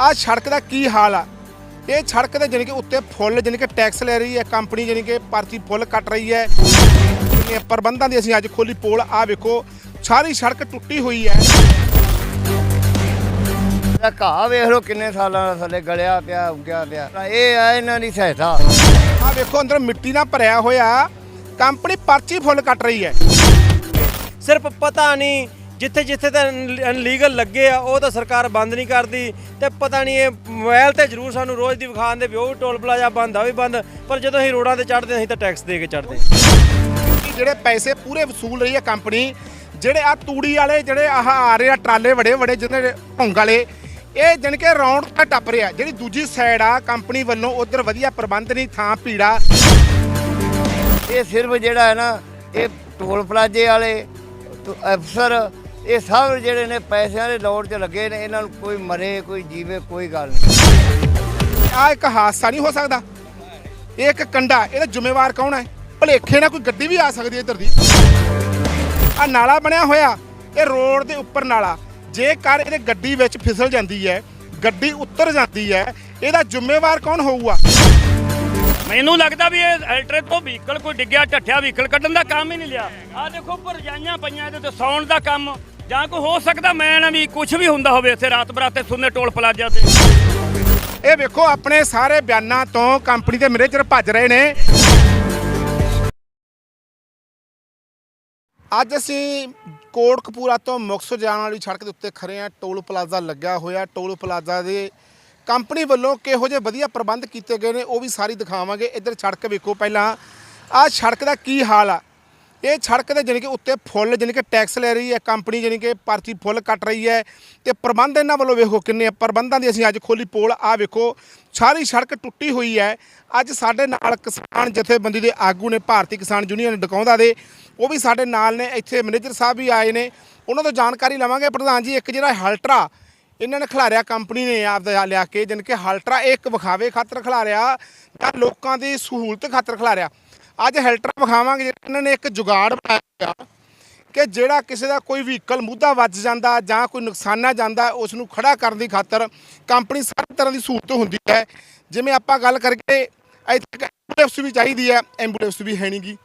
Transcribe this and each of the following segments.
ਆ ਸੜਕ ਦਾ ਕੀ ਹਾਲ ਆ? ਇਹ ਸੜਕ ਦੇ ਜਾਣੀ ਕਿ ਉੱਤੇ ਫੁੱਲ ਜਾਣੀ ਕਿ ਟੈਕਸ ਲੈ ਰਹੀ ਹੈ ਕੰਪਨੀ ਜਾਣੀ ਕਿ ਪਰਚੀ ਫੁੱਲ ਕੱਟ ਰਹੀ ਹੈ। ਇਹ ਪ੍ਰਬੰਧਾਂ ਦੀ ਅਸੀਂ ਅੱਜ ਖੋਲੀ ਪੋਲ। ਆ ਵੇਖੋ ਸਾਰੀ ਸੜਕ ਟੁੱਟੀ ਹੋਈ ਹੈ। ਇਹ ਘਾਹ ਵੇਖ ਲਓ ਕਿੰਨੇ ਸਾਲਾਂ ਦਾ ਥੱਲੇ ਗਲਿਆ ਪਿਆ ਉੱਗਿਆ ਪਿਆ। ਇਹ ਆ ਇਹਨਾਂ ਦੀ ਸਹਾਇਤਾ। ਆ ਵੇਖੋ ਅੰਦਰ ਮਿੱਟੀ ਨਾਲ ਭਰਿਆ ਹੋਇਆ। ਕੰਪਨੀ ਪਰਚੀ ਫੁੱਲ ਕੱਟ ਰਹੀ ਹੈ। ਸਿਰਫ ਪਤਾ ਨਹੀਂ ਜਿੱਥੇ ਜਿੱਥੇ ਤਾਂ ਅਨਲੀਗਲ ਲੱਗੇ ਆ ਉਹ ਤਾਂ ਸਰਕਾਰ ਬੰਦ ਨਹੀਂ ਕਰਦੀ ਤੇ ਪਤਾ ਨਹੀਂ ਇਹ ਮੋਬਾਈਲ ਤੇ ਜ਼ਰੂਰ ਸਾਨੂੰ ਰੋਜ਼ ਦੀ ਵਿਖਾਉਂਦੇ ਵੀ ਉਹ ਵੀ ਟੋਲ ਪਲਾਜ਼ਾ ਬੰਦ ਆ ਉਹ ਵੀ ਬੰਦ। ਪਰ ਜਦੋਂ ਅਸੀਂ ਰੋਡਾਂ ਤੇ ਚੜ੍ਹਦੇ ਅਸੀਂ ਤਾਂ ਟੈਕਸ ਦੇ ਕੇ ਚੜ੍ਹਦੇ ਕਿ ਜਿਹੜੇ ਪੈਸੇ ਪੂਰੇ ਵਸੂਲ ਰਹੀ ਹੈ ਕੰਪਨੀ ਜਿਹੜੇ ਆ ਤੂੜੀ ਵਾਲੇ ਜਿਹੜੇ ਆਹ ਆ ਰਹੇ ਆ ਟਰਾਲੇ ਵੱਡੇ ਵੱਡੇ ਜਿਹਨੇ ਭੌਂਗ ਵਾਲੇ ਇਹ ਜਾਣੀ ਕਿ ਰੌਂਡ ਤੇ ਟੱਪ ਰਿਹਾ। ਜਿਹੜੀ ਦੂਜੀ ਸਾਈਡ ਆ ਕੰਪਨੀ ਵੱਲੋਂ ਉਧਰ ਵਧੀਆ ਪ੍ਰਬੰਧ ਨਹੀਂ ਥਾਂ ਭੀੜਾ। ਇਹ ਸਿਰਫ ਜਿਹੜਾ ਹੈ ਨਾ ਇਹ ਟੋਲ ਪਲਾਜੇ ਵਾਲੇ ਅਫਸਰ ਇਹ ਸਭ ਜਿਹੜੇ ਨੇ ਪੈਸਿਆਂ ਦੇ ਲੋੜ 'ਚ ਲੱਗੇ ਨੇ ਇਹਨਾਂ ਨੂੰ ਕੋਈ ਮਰੇ ਕੋਈ ਜੀਵੇ ਕੋਈ ਗੱਲ ਨਹੀਂ। ਆ ਇੱਕ ਹਾਦਸਾ ਨਹੀਂ ਹੋ ਸਕਦਾ। ਇਹ ਇੱਕ ਕੰਡਾ ਇਹਦਾ ਜ਼ਿੰਮੇਵਾਰ ਕੌਣ ਹੈ? ਭਲੇਖੇ ਨਾਲ ਕੋਈ ਗੱਡੀ ਵੀ ਆ ਸਕਦੀ ਹੈ ਇੱਧਰ ਦੀ। ਆ ਨਾਲਾ ਬਣਿਆ ਹੋਇਆ ਇਹ ਰੋਡ ਦੇ ਉੱਪਰ ਨਾਲਾ। ਜੇਕਰ ਇਹਦੇ ਗੱਡੀ ਵਿੱਚ ਫਿਸਲ ਜਾਂਦੀ ਹੈ ਗੱਡੀ ਉੱਤਰ ਜਾਂਦੀ ਹੈ ਇਹਦਾ ਜ਼ਿੰਮੇਵਾਰ ਕੌਣ ਹੋਊਗਾ? ਮੈਨੂੰ ਲੱਗਦਾ ਵੀ ਇਹ ਇਲੈਕਟ੍ਰਿਕ ਤੋਂ ਵਹੀਕਲ ਕੋਈ ਡਿੱਗਿਆ ਢੱਠਿਆ ਵਹੀਕਲ ਕੱਢਣ ਦਾ ਕੰਮ ਹੀ ਨਹੀਂ ਲਿਆ। ਆ ਦੇਖੋ ਰਜਾਈਆਂ ਪਈਆਂ ਇਹਦੇ ਤੇ ਸੌਣ ਦਾ ਕੰਮ। ਜਾਂ ਕੋਈ ਹੋ ਸਕਦਾ ਮੈਂ ਨਾ ਵੀ ਕੁਝ ਵੀ ਹੁੰਦਾ ਹੋਵੇ ਇੱਥੇ ਰਾਤ ਬਰਾਤੇ ਸੁਣਨੇ ਟੋਲ ਪਲਾਜ਼ਾ ਤੇ। ਇਹ ਵੇਖੋ, ਆਪਣੇ ਸਾਰੇ ਬਿਆਨਾਂ ਤੋਂ ਕੰਪਨੀ ਦੇ ਮੈਨੇਜਰ ਭੱਜ ਰਹੇ ਨੇ। ਅੱਜ ਅਸੀਂ ਕੋਟਕਪੂਰਾ ਤੋਂ ਮੁਕਤਸਰ ਜਾਣ ਵਾਲੀ ਸੜਕ ਦੇ ਉੱਤੇ ਖੜੇ ਆ ਟੋਲ ਪਲਾਜ਼ਾ ਲੱਗਿਆ ਹੋਇਆ। ਟੋਲ ਪਲਾਜ਼ਾ ਦੇ ਕੰਪਨੀ ਵੱਲੋਂ ਕਿਹੋ ਜਿਹੇ ਵਧੀਆ ਪ੍ਰਬੰਧ ਕੀਤੇ ਗਏ ਨੇ, ਉਹ ਵੀ ਸਾਰੀ ਦਿਖਾਵਾਂਗੇ। ਇੱਧਰ ਸੜਕ ਵੇਖੋ ਪਹਿਲਾਂ। ਆਹ ਸੜਕ ਦਾ ਕੀ ਹਾਲ ਆ? ਇਹ ਸੜਕ ਦੇ ਜਾਣੀ ਕਿ ਉੱਤੇ ਫੁੱਲ ਜਾਣੀ ਕਿ ਟੈਕਸ ਲੈ ਰਹੀ ਹੈ ਕੰਪਨੀ ਜਾਣੀ ਕਿ ਪਰਚੀ ਫੁੱਲ ਕੱਟ ਰਹੀ ਹੈ ਤੇ ਪ੍ਰਬੰਧ ਇਹਨਾਂ ਵੱਲੋਂ ਵੇਖੋ ਕਿੰਨੇ ਪ੍ਰਬੰਧਾਂ ਦੀ ਅਸੀਂ ਅੱਜ ਖੋਲੀ ਪੋਲ ਆ ਵੇਖੋ, ਸਾਰੀ ਸੜਕ ਟੁੱਟੀ ਹੋਈ ਹੈ। ਅੱਜ ਸਾਡੇ ਨਾਲ ਕਿਸਾਨ ਜਥੇਬੰਦੀ ਦੇ ਆਗੂ ਨੇ, ਭਾਰਤੀ ਕਿਸਾਨ ਯੂਨੀਅਨ ਡਕਾਉਂਦਾ ਦੇ, ਉਹ ਵੀ ਸਾਡੇ ਨਾਲ ਨੇ, ਇੱਥੇ ਮੈਨੇਜਰ ਸਾਹਿਬ ਵੀ ਆਏ ਨੇ। ਉਹਨਾਂ ਤੋਂ ਜਾਣਕਾਰੀ ਲਵਾਂਗੇ ਪ੍ਰਧਾਨ ਜੀ, ਇੱਕ ਜਿਹੜਾ ਹਲਟਰਾ ਇਹਨਾਂ ਨੇ ਖਿਲਾਰਿਆ ਕੰਪਨੀ ਨੇ ਆਪ ਦਾ ਲਿਆ ਕੇ, ਜਾਣੀ ਕਿ ਹਲਟਰਾ ਇਹ ਇੱਕ ਵਿਖਾਵੇ ਖਾਤਰ ਖਿਲਾਰਿਆ ਤਾਂ ਲੋਕਾਂ ਦੀ ਸਹੂਲਤ ਖਾਤਰ ਖਿਲਾਰਿਆ। ਅੱਜ ਹੈਲਟਰ ਵਿਖਾਵਾਂਗੇ ਜਿਹੜਾ ਇਹਨਾਂ ਨੇ ਇੱਕ ਜੁਗਾੜ ਬਣਾਇਆ ਕਿ ਜਿਹੜਾ ਕਿਸੇ ਦਾ ਕੋਈ ਵਹੀਕਲ ਮੁੱਦਾ ਵੱਜ ਜਾਂਦਾ ਜਾਂ ਕੋਈ ਨੁਕਸਾਨਾ ਜਾਂਦਾ ਉਸ ਨੂੰ ਖੜਾ ਕਰਨ ਦੀ ਖਾਤਰ ਕੰਪਨੀ ਸਾਰੀ ਤਰ੍ਹਾਂ ਦੀ ਸਹੂਲਤ ਹੁੰਦੀ ਹੈ। ਜਿਵੇਂ ਆਪਾਂ ਗੱਲ ਕਰਕੇ ਇੱਥੇ ਐਂਬੂਲੈਂਸ ਵੀ ਚਾਹੀਦੀ ਹੈ, ਐਂਬੂਲੈਂਸ ਵੀ ਹੈ ਨਹੀਂਗੀ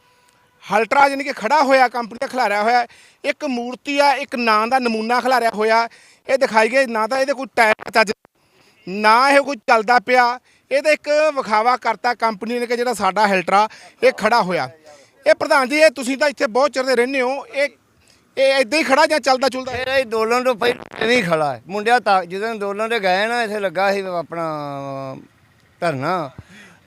ਹਲਟਰਾ ਜਾਨੀ ਕਿ ਖੜਾ ਹੋਇਆ, ਕੰਪਨੀ ਦਾ ਖਿਲਾਰਿਆ ਹੋਇਆ, ਇੱਕ ਮੂਰਤੀ ਆ, ਇੱਕ ਨਾਂ ਦਾ ਨਮੂਨਾ ਖਿਲਾਰਿਆ ਹੋਇਆ। ਇਹ ਦਿਖਾਈ ਗਏ, ਨਾ ਤਾਂ ਇਹਦੇ ਕੋਈ ਟਾਇਰ ਚੱਜ, ਨਾ ਇਹ ਕੋਈ ਚੱਲਦਾ ਪਿਆ। ਇਹ ਤਾਂ ਇੱਕ ਵਿਖਾਵਾ ਕਰਤਾ ਕੰਪਨੀ ਨੇ ਕਿ ਜਿਹੜਾ ਸਾਡਾ ਹੈਲਟਰਾ, ਇਹ ਖੜਾ ਹੋਇਆ। ਇਹ ਪ੍ਰਧਾਨ ਜੀ, ਇਹ ਤੁਸੀਂ ਤਾਂ ਇੱਥੇ ਬਹੁਤ ਚਿਰ ਦੇ ਰਹਿੰਦੇ ਹੋ। ਇਹ ਇਹ ਇਦਾਂ ਹੀ ਖੜਾ ਜਾਂ ਚੱਲਦਾ ਚੁਲਦਾ? ਇਹ ਅੰਦੋਲਨ ਤੋਂ ਪਹਿਲਾਂ ਐਵੇਂ ਖੜਾ ਹੈ। ਮੁੰਡਿਆ ਤਾਂ ਜਦੋਂ ਅੰਦੋਲਨ ਤੇ ਗਏ ਨਾ, ਇੱਥੇ ਲੱਗਾ ਸੀ ਆਪਣਾ, ਧਰਨਾ।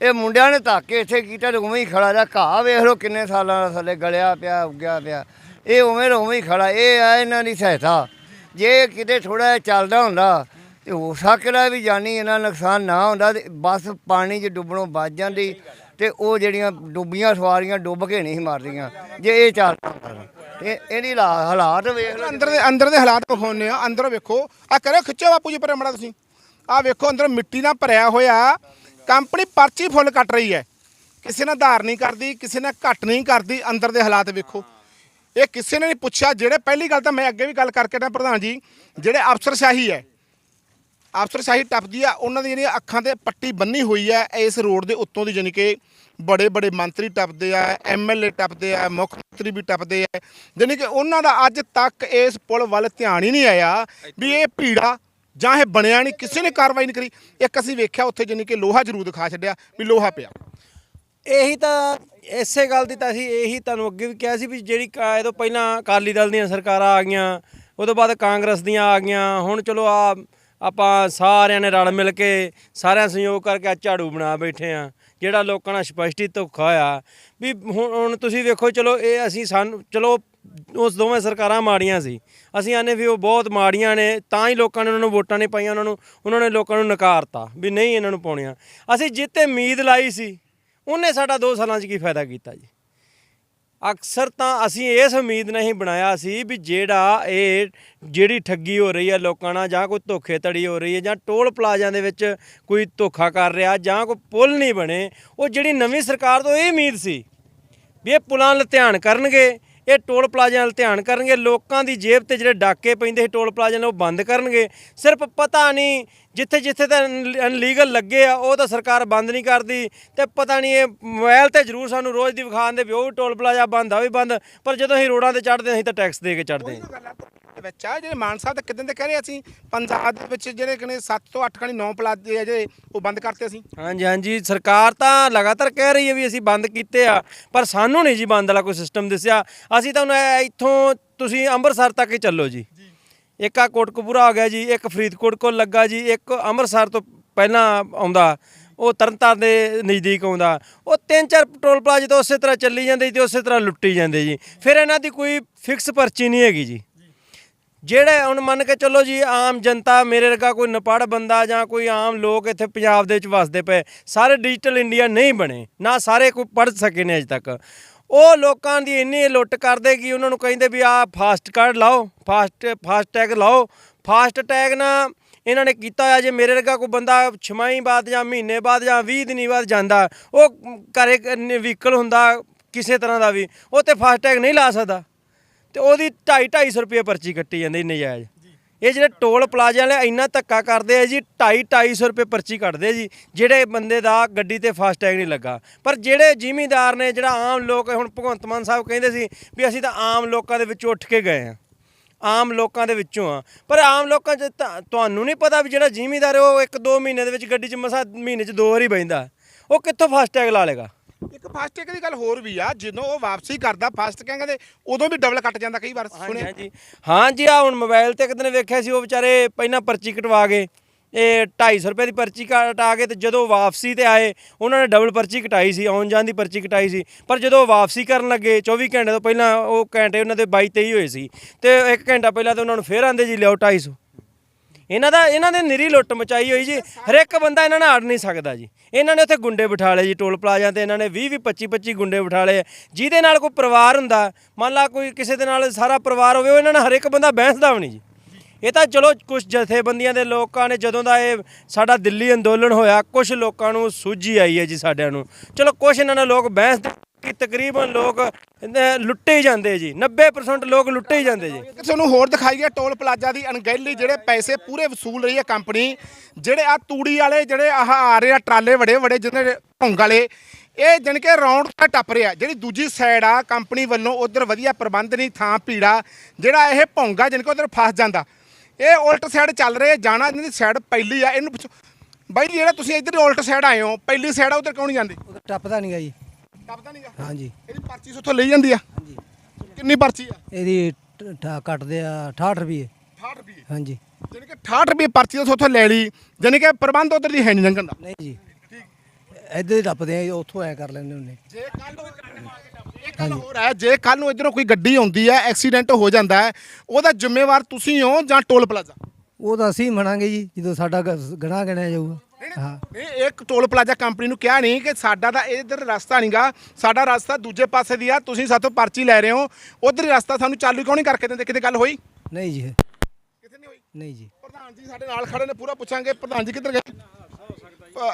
ਇਹ ਮੁੰਡਿਆਂ ਨੇ ਧੱਕ ਕੇ ਇੱਥੇ ਕੀਤਾ ਤੇ ਉਵੇਂ ਹੀ ਖੜਾ ਰਿਹਾ। ਘਾਹ ਵੇਖ ਲਓ ਕਿੰਨੇ ਸਾਲਾਂ ਦਾ ਥੱਲੇ ਗਲਿਆ ਪਿਆ, ਉੱਗਿਆ ਪਿਆ। ਇਹ ਉਵੇਂ ਦਾ ਉਵੇਂ ਹੀ ਖੜਾ। ਇਹ ਆ ਇਹਨਾਂ ਦੀ ਸਹਾਇਤਾ। ਜੇ ਕਿਤੇ ਥੋੜਾ ਜਿਹਾ ਚੱਲਦਾ ਹੁੰਦਾ ਤੇ ਹੋ ਸਕਦਾ ਵੀ ਜਾਨੀ ਇਹਨਾਂ ਨੁਕਸਾਨ ਨਾ ਹੁੰਦਾ ਤੇ ਬਸ ਪਾਣੀ 'ਚ ਡੁੱਬਣੋਂ ਬਚ ਜਾਂਦੀ ਤੇ ਉਹ ਜਿਹੜੀਆਂ ਡੁੱਬੀਆਂ ਸਵਾਰੀਆਂ ਡੁੱਬ ਕੇ ਨਹੀਂ ਮਰਦੀਆਂ, ਜੇ ਇਹ ਚੱਲਦਾ ਇਹ ਤੇ ਇਹਦੀ ਲਾ- ਹਾਲਾਤ ਵੇਖ ਲਓ ਅੰਦਰ ਦੇ ਅੰਦਰ ਦੇ ਹਾਲਾਤ ਵਿਖਾਉਂਦੇ ਆ ਅੰਦਰ ਵੇਖੋ। ਆ ਕਰਿਓ, ਖਿੱਚੋ ਬਾਪੂ ਜੀ ਪਰੇ ਮੜਾ ਤੁਸੀਂ। ਆ ਵੇਖੋ, ਅੰਦਰ ਮਿੱਟੀ ਨਾਲ ਭਰਿਆ ਹੋਇਆ, ਕੰਪਨੀ ਪਰਚੀ ਫੁੱਲ ਕੱਟ ਰਹੀ ਹੈ। ਕਿਸੇ ਨੇ ਧਾਰ ਨਹੀਂ ਕਰਦੀ, ਕਿਸੇ ਨੇ ਘੱਟ ਨਹੀਂ ਕਰਦੀ, ਅੰਦਰ ਦੇ ਹਾਲਾਤ ਵੇਖੋ। ਇਹ ਕਿਸੇ ਨੇ ਨਹੀਂ ਪੁੱਛਿਆ, ਜਿਹੜੇ ਪਹਿਲੀ ਗੱਲ ਤਾਂ ਮੈਂ ਅੱਗੇ ਵੀ ਗੱਲ ਕਰਕੇ ਨਾ ਪ੍ਰਧਾਨ ਜੀ, ਜਿਹੜੇ ਅਫਸਰਸ਼ਾਹੀ ਹੈ ਅਫਸਰਸ਼ਾਹੀ ਟੱਪਦੀ ਆ, ਉਹਨਾਂ ਦੀ ਜਿਹੜੀਆਂ ਅੱਖਾਂ ਤੇ ਪੱਟੀ ਬੰਨੀ ਹੋਈ ਹੈ ਇਸ ਰੋਡ ਦੇ ਉੱਤੋਂ ਦੀ ਜਾਣੀ ਕਿ ਬੜੇ ਬੜੇ ਮੰਤਰੀ ਟੱਪਦੇ ਆ ਐਮਐਲਏ ਟੱਪਦੇ ਆ, ਮੁੱਖ ਮੰਤਰੀ ਵੀ ਟੱਪਦੇ ਆ। ਜਾਣੀ ਕਿ ਉਹਨਾਂ ਦਾ ਅੱਜ ਤੱਕ ਇਸ ਪੁਲ ਵੱਲ ਧਿਆਨ ਹੀ ਨਹੀਂ ਆਇਆ ਵੀ ਇਹ ਭੀੜਾ ਜਾਂ ਇਹ ਬਣਿਆ ਨਹੀਂ, ਕਿਸੇ ਨੇ ਕਾਰਵਾਈ ਨਹੀਂ ਕਰੀ। ਇੱਕ ਅਸੀਂ ਵੇਖਿਆ ਉੱਥੇ ਜਾਣੀ ਕਿ ਲੋਹਾ ਜ਼ਰੂਰ ਦਿਖਾ ਛੱਡਿਆ ਵੀ ਲੋਹਾ ਪਿਆ। ਇਹੀ ਤਾਂ, ਇਸੇ ਗੱਲ ਦੀ ਤਾਂ ਅਸੀਂ ਇਹੀ ਤੁਹਾਨੂੰ ਅੱਗੇ ਵੀ ਕਿਹਾ ਸੀ ਵੀ ਜਿਹੜੀ ਕਾ- ਇਹ ਤੋਂ ਪਹਿਲਾਂ ਅਕਾਲੀ ਦਲ ਦੀਆਂ ਸਰਕਾਰਾਂ ਆ ਗਈਆਂ, ਉਹ ਤੋਂ ਬਾਅਦ ਕਾਂਗਰਸ ਦੀਆਂ ਆ ਗਈਆਂ, ਹੁਣ ਚਲੋ ਆ ਆਪਾਂ ਸਾਰਿਆਂ ਨੇ ਰਲ ਮਿਲ ਕੇ ਸਾਰਿਆਂ ਸਹਿਯੋਗ ਕਰਕੇ ਆ ਝਾੜੂ ਬਣਾ ਬੈਠੇ ਆ ਜਿਹੜਾ ਲੋਕਾਂ ਨਾਲ ਸਪਸ਼ਟੀ ਧੋਖਾ ਹੋਇਆ ਵੀ ਹੁਣ ਹੁਣ ਤੁਸੀਂ ਵੇਖੋ, ਚਲੋ ਇਹ ਅਸੀਂ ਸਾਨੂੰ, ਚਲੋ ਉਸ ਦੋਵੇਂ ਸਰਕਾਰਾਂ ਮਾੜੀਆਂ ਸੀ। ਅਸੀਂ ਆਨੇ ਵੀ ਉਹ ਬਹੁਤ ਮਾੜੀਆਂ ਨੇ, ਤਾਂ ਹੀ ਲੋਕਾਂ ਨੇ ਉਹਨਾਂ ਨੂੰ ਵੋਟਾਂ ਨਹੀਂ ਪਾਈਆਂ, ਉਹਨਾਂ ਨੂੰ, ਉਹਨਾਂ ਨੇ ਲੋਕਾਂ ਨੂੰ ਨਕਾਰਤਾ ਵੀ ਨਹੀਂ ਇਹਨਾਂ ਨੂੰ ਪਾਉਣੀਆਂ। ਅਸੀਂ ਜਿੱਤੇ ਉਮੀਦ ਲਾਈ ਸੀ, ਉਹਨੇ ਸਾਡਾ 2 ਸਾਲਾਂ 'ਚ ਕੀ ਫਾਇਦਾ ਕੀਤਾ ਜੀ? ਅਕਸਰ ਤਾਂ ਅਸੀਂ ਇਸ ਉਮੀਦ ਨਹੀਂ ਬਣਾਇਆ ਸੀ ਵੀ ਜਿਹੜਾ ਇਹ ਜਿਹੜੀ ਠੱਗੀ ਹੋ ਰਹੀ ਹੈ ਲੋਕਾਂ ਨਾਲ ਜਾਂ ਕੋਈ ਧੋਖੇਧੜੀ ਹੋ ਰਹੀ ਹੈ ਜਾਂ ਟੋਲ ਪਲਾਜ਼ਿਆਂ ਦੇ ਵਿੱਚ ਕੋਈ ਧੋਖਾ ਕਰ ਰਿਹਾ ਜਾਂ ਕੋਈ ਪੁਲ ਨਹੀਂ ਬਣੇ, ਉਹ ਜਿਹੜੀ ਨਵੀਂ ਸਰਕਾਰ ਤੋਂ ਇਹ ਉਮੀਦ ਸੀ ਵੀ ਇਹ ਪੁਲਾਂ ਵੱਲ ਧਿਆਨ ਕਰਨਗੇ, ਇਹ ਟੋਲ ਪਲਾਜ਼ਿਆਂ ਵੱਲ ਧਿਆਨ ਕਰਨਗੇ, ਲੋਕਾਂ ਦੀ ਜੇਬ ਤੇ ਜਿਹੜੇ ਡਾਕੇ ਪੈਂਦੇ ਸੀ ਟੋਲ ਪਲਾਜ਼ਿਆਂ ਨਾਲ ਉਹ ਬੰਦ ਕਰਨਗੇ, ਸਿਰਫ ਪਤਾ ਨਹੀਂ ਜਿੱਥੇ ਜਿੱਥੇ ਤਾਂ ਅਨਲੀਗਲ ਲੱਗੇ ਆ ਉਹ ਤਾਂ ਸਰਕਾਰ ਬੰਦ ਨਹੀਂ ਕਰਦੀ ਤੇ ਪਤਾ ਨਹੀਂ ਇਹ ਮੋਬਾਈਲ ਤੇ ਜ਼ਰੂਰ ਸਾਨੂੰ ਰੋਜ਼ ਦੀ ਵਿਖਾਉਂਦੇ ਵੀ ਉਹ ਟੋਲ ਪਲਾਜ਼ਾ ਬੰਦ ਆ ਵੀ ਬੰਦ। ਪਰ ਜਦੋਂ ਅਸੀਂ ਰੋਡਾਂ ਤੇ ਚੜ੍ਹਦੇ ਅਸੀਂ ਤਾਂ ਟੈਕਸ ਦੇ ਕੇ ਚੜ੍ਹਦੇ ਹਾਂ। ਦੇ ਵਿੱਚ ਆ ਜਿਹੜੇ ਮਾਨ ਸਾਹਿਬ ਤਾਂ ਕਿਦਾਂ ਦੇ ਕਹਿ ਰਹੇ ਅਸੀਂ? ਪੰਜਾਬ ਦੇ ਵਿੱਚ ਜਿਹੜੇ ਕਨੇ 7 ਤੋਂ 8 ਕਣੀ 9 ਪਲਾਜ਼ੇ ਆ ਜਿਹੜੇ ਉਹ ਬੰਦ ਕਰਤੇ ਅਸੀਂ। ਹਾਂਜੀ ਹਾਂਜੀ ਸਰਕਾਰ ਤਾਂ ਲਗਾਤਾਰ ਕਹਿ ਰਹੀ ਹੈ ਵੀ ਅਸੀਂ ਬੰਦ ਕੀਤੇ ਆ ਪਰ ਸਾਨੂੰ ਨਹੀਂ ਜੀ ਬੰਦ ਵਾਲਾ ਕੋਈ ਸਿਸਟਮ ਦਿਸਿਆ। ਅਸੀਂ ਤਾਂ ਹੁਣ ਇੱਥੋਂ ਤੁਸੀਂ ਅੰਮ੍ਰਿਤਸਰ ਤੱਕ ਹੀ ਚੱਲੋ ਜੀ। ਇੱਕ ਆ ਕੋਟਕਪੂਰਾ ਆ ਗਿਆ ਜੀ, ਇੱਕ ਫਰੀਦਕੋਟ ਕੋਲ ਲੱਗਾ ਜੀ, ਇੱਕ ਅੰਮ੍ਰਿਤਸਰ ਤੋਂ ਪਹਿਲਾਂ ਆਉਂਦਾ, ਉਹ ਤਰਨਤਾਰਨ ਦੇ ਨਜ਼ਦੀਕ ਆਉਂਦਾ। ਉਹ ਤਿੰਨ ਚਾਰ ਪੈਟਰੋਲ ਪਲਾਜ਼ੇ ਤੋਂ ਉਸੇ ਤਰ੍ਹਾਂ ਚੱਲੀ ਜਾਂਦੇ ਜੀ ਤੇ ਉਸੇ ਤਰ੍ਹਾਂ ਲੁੱਟੀ ਜਾਂਦੇ ਜੀ। ਫਿਰ ਇਹਨਾਂ ਦੀ ਕੋਈ ਫਿਕਸ ਪਰਚੀ ਨਹੀਂ ਹੈਗੀ ਜੀ। ਜਿਹੜੇ ਹੁਣ ਮੰਨ ਕੇ ਚੱਲੋ ਜੀ, ਆਮ ਜਨਤਾ ਮੇਰੇ ਵਰਗਾ ਕੋਈ ਨਪੜ ਬੰਦਾ ਜਾਂ ਕੋਈ ਆਮ ਲੋਕ ਇੱਥੇ ਪੰਜਾਬ ਦੇ ਵਿੱਚ ਵਸਦੇ ਪਏ, ਸਾਰੇ ਡਿਜੀਟਲ ਇੰਡੀਆ ਨਹੀਂ ਬਣੇ, ਨਾ ਸਾਰੇ ਕੋਈ ਪੜ੍ਹ ਸਕੇ ਨੇ ਅਜੇ ਤੱਕ। ਉਹ ਲੋਕਾਂ ਦੀ ਇੰਨੀ ਲੁੱਟ ਕਰਦੇ ਕਿ ਉਹਨਾਂ ਨੂੰ ਕਹਿੰਦੇ ਵੀ ਆ ਫਾਸਟ ਕਾਰਡ ਲਾਓ ਫਾਸਟ ਫਾਸਟ ਟੈਗ ਲਾਓ। ਫਾਸਟ ਟੈਗ ਨਾ ਇਹਨਾਂ ਨੇ ਕੀਤਾ ਹੋਇਆ ਜੇ ਮੇਰੇ ਵਰਗਾ ਕੋਈ ਬੰਦਾ ਛਮਾਈ ਬਾਅਦ ਜਾਂ ਮਹੀਨੇ ਬਾਅਦ ਜਾਂ 20 ਦਿਨੀ ਬਾਅਦ ਜਾਂਦਾ, ਉਹ ਘਰੇ ਵਹੀਕਲ ਹੁੰਦਾ ਕਿਸੇ ਤਰ੍ਹਾਂ ਦਾ ਵੀ, ਉਹ ਤੇ ਫਾਸਟ ਟੈਗ ਨਹੀਂ ਲਾ ਸਕਦਾ। ਤੇ ਉਹਦੀ 2.5 250 ਰੁਪਏ ਪਰਚੀ ਕੱਟੀ ਜਾਂਦੀ ਨਜਾਇਜ਼। ਇਹ ਜਿਹੜੇ ਟੋਲ ਪਲਾਜ਼ਾ ਵਾਲੇ ਇੰਨਾ ਧੱਕਾ ਕਰਦੇ ਆ ਜੀ 2.5 250 ਰੁਪਏ ਪਰਚੀ ਕੱਟਦੇ ਜੀ, ਜਿਹੜੇ ਬੰਦੇ ਦਾ ਗੱਡੀ ਤੇ ਫਾਸਟ ਟੈਗ ਨਹੀਂ ਲੱਗਾ। ਪਰ ਜਿਹੜੇ ਜ਼ਿਮੀਂਦਾਰ ਨੇ, ਜਿਹੜਾ ਆਮ ਲੋਕ, ਹੁਣ ਭਗਵੰਤ ਮਾਨ ਸਾਹਿਬ ਕਹਿੰਦੇ ਸੀ ਵੀ ਅਸੀਂ ਤਾਂ ਆਮ ਲੋਕਾਂ ਦੇ ਵਿੱਚੋਂ ਉੱਠ ਕੇ ਗਏ ਆ। ਆਮ ਲੋਕਾਂ ਦੇ ਵਿੱਚੋਂ ਆ। ਪਰ ਆਮ ਲੋਕਾਂ 'ਚ ਤਾਂ- ਤੁਹਾਨੂੰ ਨਹੀਂ ਪਤਾ ਵੀ ਜਿਹੜਾ ਜ਼ਿਮੀਂਦਾਰ ਉਹ ਇੱਕ ਦੋ ਮਹੀਨੇ ਦੇ ਵਿੱਚ ਗੱਡੀ 'ਚ ਮਸਾ, ਮਹੀਨੇ 'ਚ ਦੋ ਵਾਰੀ ਬੈਂਦਾ ਉਹ ਕਿੱਥੋਂ ਫਾਸਟ ਟੈਗ ਲਾ ਲੇਗਾ ਇੱਕ ਫਾਸਟ ਟੈਗ ਦੀ ਗੱਲ ਹੋਰ ਵੀ ਆ ਜਦੋਂ ਉਹ ਵਾਪਸੀ ਕਰਦਾ ਫਾਸਟ ਟੈਗ ਕਹਿੰਦੇ ਉਦੋਂ ਵੀ ਡਬਲ ਕੱਟ ਜਾਂਦਾ ਕਈ ਵਾਰ ਸੁਣਿਆ? ਹਾਂਜੀ। ਹਾਂਜੀ ਆ ਹੁਣ ਮੋਬਾਈਲ ਤੇ ਇੱਕ ਦਿਨ ਵੇਖਿਆ ਸੀ ਉਹ ਵਿਚਾਰੇ ਪਹਿਲਾਂ ਪਰਚੀ ਕਟਵਾ ਗਏ ਇਹ 250 ਰੁਪਏ ਦੀ ਪਰਚੀ ਕਟਾ ਕੇ ਤੇ ਜਦੋਂ ਵਾਪਸੀ ਤੇ ਆਏ ਉਹਨਾਂ ਨੇ ਡਬਲ ਪਰਚੀ ਕਟਾਈ ਸੀ ਆਉਣ ਜਾਣ ਦੀ ਪਰਚੀ ਕਟਾਈ ਸੀ। ਪਰ ਜਦੋਂ ਵਾਪਸੀ ਕਰਨ ਲੱਗੇ 24 ਘੰਟੇ ਤੋਂ ਪਹਿਲਾਂ ਉਹ ਘੰਟੇ ਉਹਨਾਂ ਦੇ 22 23 ਹੋਏ ਸੀ। ਤੇ ਇੱਕ ਘੰਟਾ ਪਹਿਲਾਂ ਤੇ ਉਹਨਾਂ ਨੂੰ ਫੇਰ ਆਂਦੇ ਜੀ ਲਿਆਓ 250 ਇਹਨਾਂ ਦਾ ਇਹਨਾਂ ਦੇ ਨਿਰੀ ਲੁੱਟ ਮਚਾਈ ਹੋਈ ਜੀ। ਹਰੇਕ ਬੰਦਾ ਇਹਨਾਂ ਨਾਲ ਅੜ ਨਹੀਂ ਸਕਦਾ ਜੀ। ਇਹਨਾਂ ਨੇ ਉੱਥੇ ਗੁੰਡੇ ਬਿਠਾ ਲਏ ਜੀ, ਟੋਲ ਪਲਾਜ਼ਾ ਤੇ ਇਹਨਾਂ ਨੇ 20 20 25 25 ਗੁੰਡੇ ਬਿਠਾ ਲਏ। ਜਿਹਦੇ ਨਾਲ ਕੋਈ ਪਰਿਵਾਰ ਹੁੰਦਾ, ਮੰਨ ਲਾ ਕੋਈ ਕਿਸੇ ਦੇ ਨਾਲ ਸਾਰਾ ਪਰਿਵਾਰ ਹੋਵੇ, ਉਹ ਇਹਨਾਂ ਨਾਲ ਹਰ ਇੱਕ ਬੰਦਾ ਬਹਿਸਦਾ ਵੀ ਨਹੀਂ ਜੀ। ਇਹ ਤਾਂ ਚਲੋ ਕੁਝ ਜਥੇਬੰਦੀਆਂ ਦੇ ਲੋਕਾਂ ਨੇ ਜਦੋਂ ਦਾ ਇਹ ਸਾਡਾ ਦਿੱਲੀ ਅੰਦੋਲਨ ਹੋਇਆ ਕੁਝ ਲੋਕਾਂ ਨੂੰ ਸੂਝੀ ਆਈ ਹੈ ਜੀ ਸਾਡਿਆਂ ਨੂੰ। ਚਲੋ ਕੁਝ ਇਹਨਾਂ ਨਾਲ ਲੋਕ ਬਹਿਸ ਕਿ ਤਕਰੀਬਨ ਲੋਕ ਅਹ, ਲੁੱਟੇ ਹੀ ਜਾਂਦੇ ਜੀ। 90% ਲੋਕ ਲੁੱਟੇ ਹੀ ਜਾਂਦੇ ਜੀ। ਇੱਕ ਤੁਹਾਨੂੰ ਹੋਰ ਦਿਖਾਈਏ ਟੋਲ ਪਲਾਜ਼ਾ ਦੀ ਅਣਗਹਿਲੀ ਜਿਹੜੇ ਪੈਸੇ ਪੂਰੇ ਵਸੂਲ ਰਹੀ ਹੈ ਕੰਪਨੀ ਜਿਹੜੇ ਆ ਤੂੜੀ ਵਾਲੇ ਜਿਹੜੇ ਆਹ ਆ ਰਹੇ ਆ ਟਰਾਲੇ ਵੜੇ ਵੜੇ ਜਿਹਨੇ ਭੌਂਗ ਵਾਲੇ ਇਹ ਜਾਣੀ ਕਿ ਰੌਂਡ ਤੇ ਟੱਪ ਰਿਹਾ। ਜਿਹੜੀ ਦੂਜੀ ਸਾਈਡ ਆ ਕੰਪਨੀ ਵੱਲੋਂ ਉਧਰ ਵਧੀਆ ਪ੍ਰਬੰਧ ਨਹੀਂ ਥਾਂ ਭੀੜਾ ਜਿਹੜਾ ਇਹ ਭੌਂਗਾ ਜਾਣੀ ਕਿ ਉਧਰ ਫਸ ਜਾਂਦਾ। ਇਹ ਉਲਟ ਸਾਈਡ ਚੱਲ ਰਹੇ ਆ, ਜਾਣਾ ਜਿਹਦੀ ਸਾਈਡ ਪਹਿਲੀ ਆ ਇਹਨੂੰ ਪੁੱਛੋ। ਬਾਈ ਜਿਹੜਾ ਤੁਸੀਂ ਇੱਧਰ ਉਲਟ ਸਾਈਡ ਆਏ ਹੋ ਪਹਿਲੀ ਸਾਈਡ ਆ ਉਧਰ ਕਿਉਂ ਨਹੀਂ ਜਾਂਦੇ? ਉਹ ਟੱਪਦਾ ਨਹੀਂਗਾ ਜੀ। ਟੱਪਦਾ ਨਹੀਂਗਾ ਹਾਂਜੀ। ਇਹਦੀ ਪਰਚੀ ਉੱਥੋਂ ਲਈ ਜਾਂਦੀ ਆ? ਕਿੰਨੀ ਪਰਚੀ ਆ? ਇਹਦੀ ਟ- ਠਾ ਕੱਟਦੇ ਆ 68 ਰੁਪਏ। 68 ਰੁਪਏ? ਹਾਂਜੀ। ਜਾਣੀ ਕਿ 68 ਰੁਪਏ ਪਰਚੀ ਤੋਂ ਉੱਥੋਂ ਲੈ ਲਈ ਜਾਣੀ ਕਿ ਪ੍ਰਬੰਧ ਉਧਰ ਦੀ ਹੈ ਨਹੀਂ ਲੰਘਣ ਦਾ। ਨਹੀਂ ਜੀ। ਇੱਧਰ ਹੀ ਟੱਪਦੇ ਆ ਉੱਥੋਂ ਐ ਕਰ ਲੈਂਦੇ ਹੁੰਦੇ। ਜੇ ਕੱਲ ਨੂੰ ਇੱਕ ਗੱਲ ਹੋਰ ਹੈ ਜੇ ਕੱਲ ਨੂੰ ਇਧਰੋਂ ਕੋਈ ਗੱਡੀ ਆਉਂਦੀ ਹੈ ਐਕਸੀਡੈਂਟ ਹੋ ਜਾਂਦਾ ਹੈ ਉਹਦਾ ਜ਼ਿੰਮੇਵਾਰ ਤੁਸੀਂ ਹੋ ਜਾਂ ਟੋਲ ਪਲਾਜ਼ਾ? ਉਹ ਤਾਂ ਅਸੀਂ ਮਨਾਂਗੇ ਜੀ ਜਦੋਂ ਸਾਡਾ ਗਣਾ ਗਿਣਿਆ ਜਾਊਗਾ। ਨਹੀਂ ਇੱਕ ਟੋਲ ਪਲਾਜ਼ਾ ਕੰਪਨੀ ਨੂੰ ਕਿਹਾ ਨਹੀਂ ਕਿ ਸਾਡਾ ਤਾਂ ਇਧਰ ਰਸਤਾ ਨਹੀਂਗਾ ਸਾਡਾ ਰਸਤਾ ਦੂਜੇ ਪਾਸੇ ਦੀ ਆ ਤੁਸੀਂ ਸਾਤੋਂ ਪਰਚੀ ਲੈ ਰਹੇ ਹੋ ਉਧਰ ਹੀ ਰਸਤਾ ਸਾਨੂੰ ਚਾਲੂ ਕਿਉਂ ਨਹੀਂ ਕਰਕੇ ਦਿੰਦੇ? ਕਿਤੇ ਗੱਲ ਹੋਈ? ਨਹੀਂ ਜੀ। ਕਿਤੇ ਨਹੀਂ ਹੋਈ? ਨਹੀਂ ਜੀ। ਪ੍ਰਧਾਨ ਜੀ ਸਾਡੇ ਨਾਲ ਖੜੇ ਨੇ ਪੂਰਾ ਪੁੱਛਾਂਗੇ ਪ੍ਰਧਾਨ ਜੀ ਕਿੱਧਰ ਗਏ?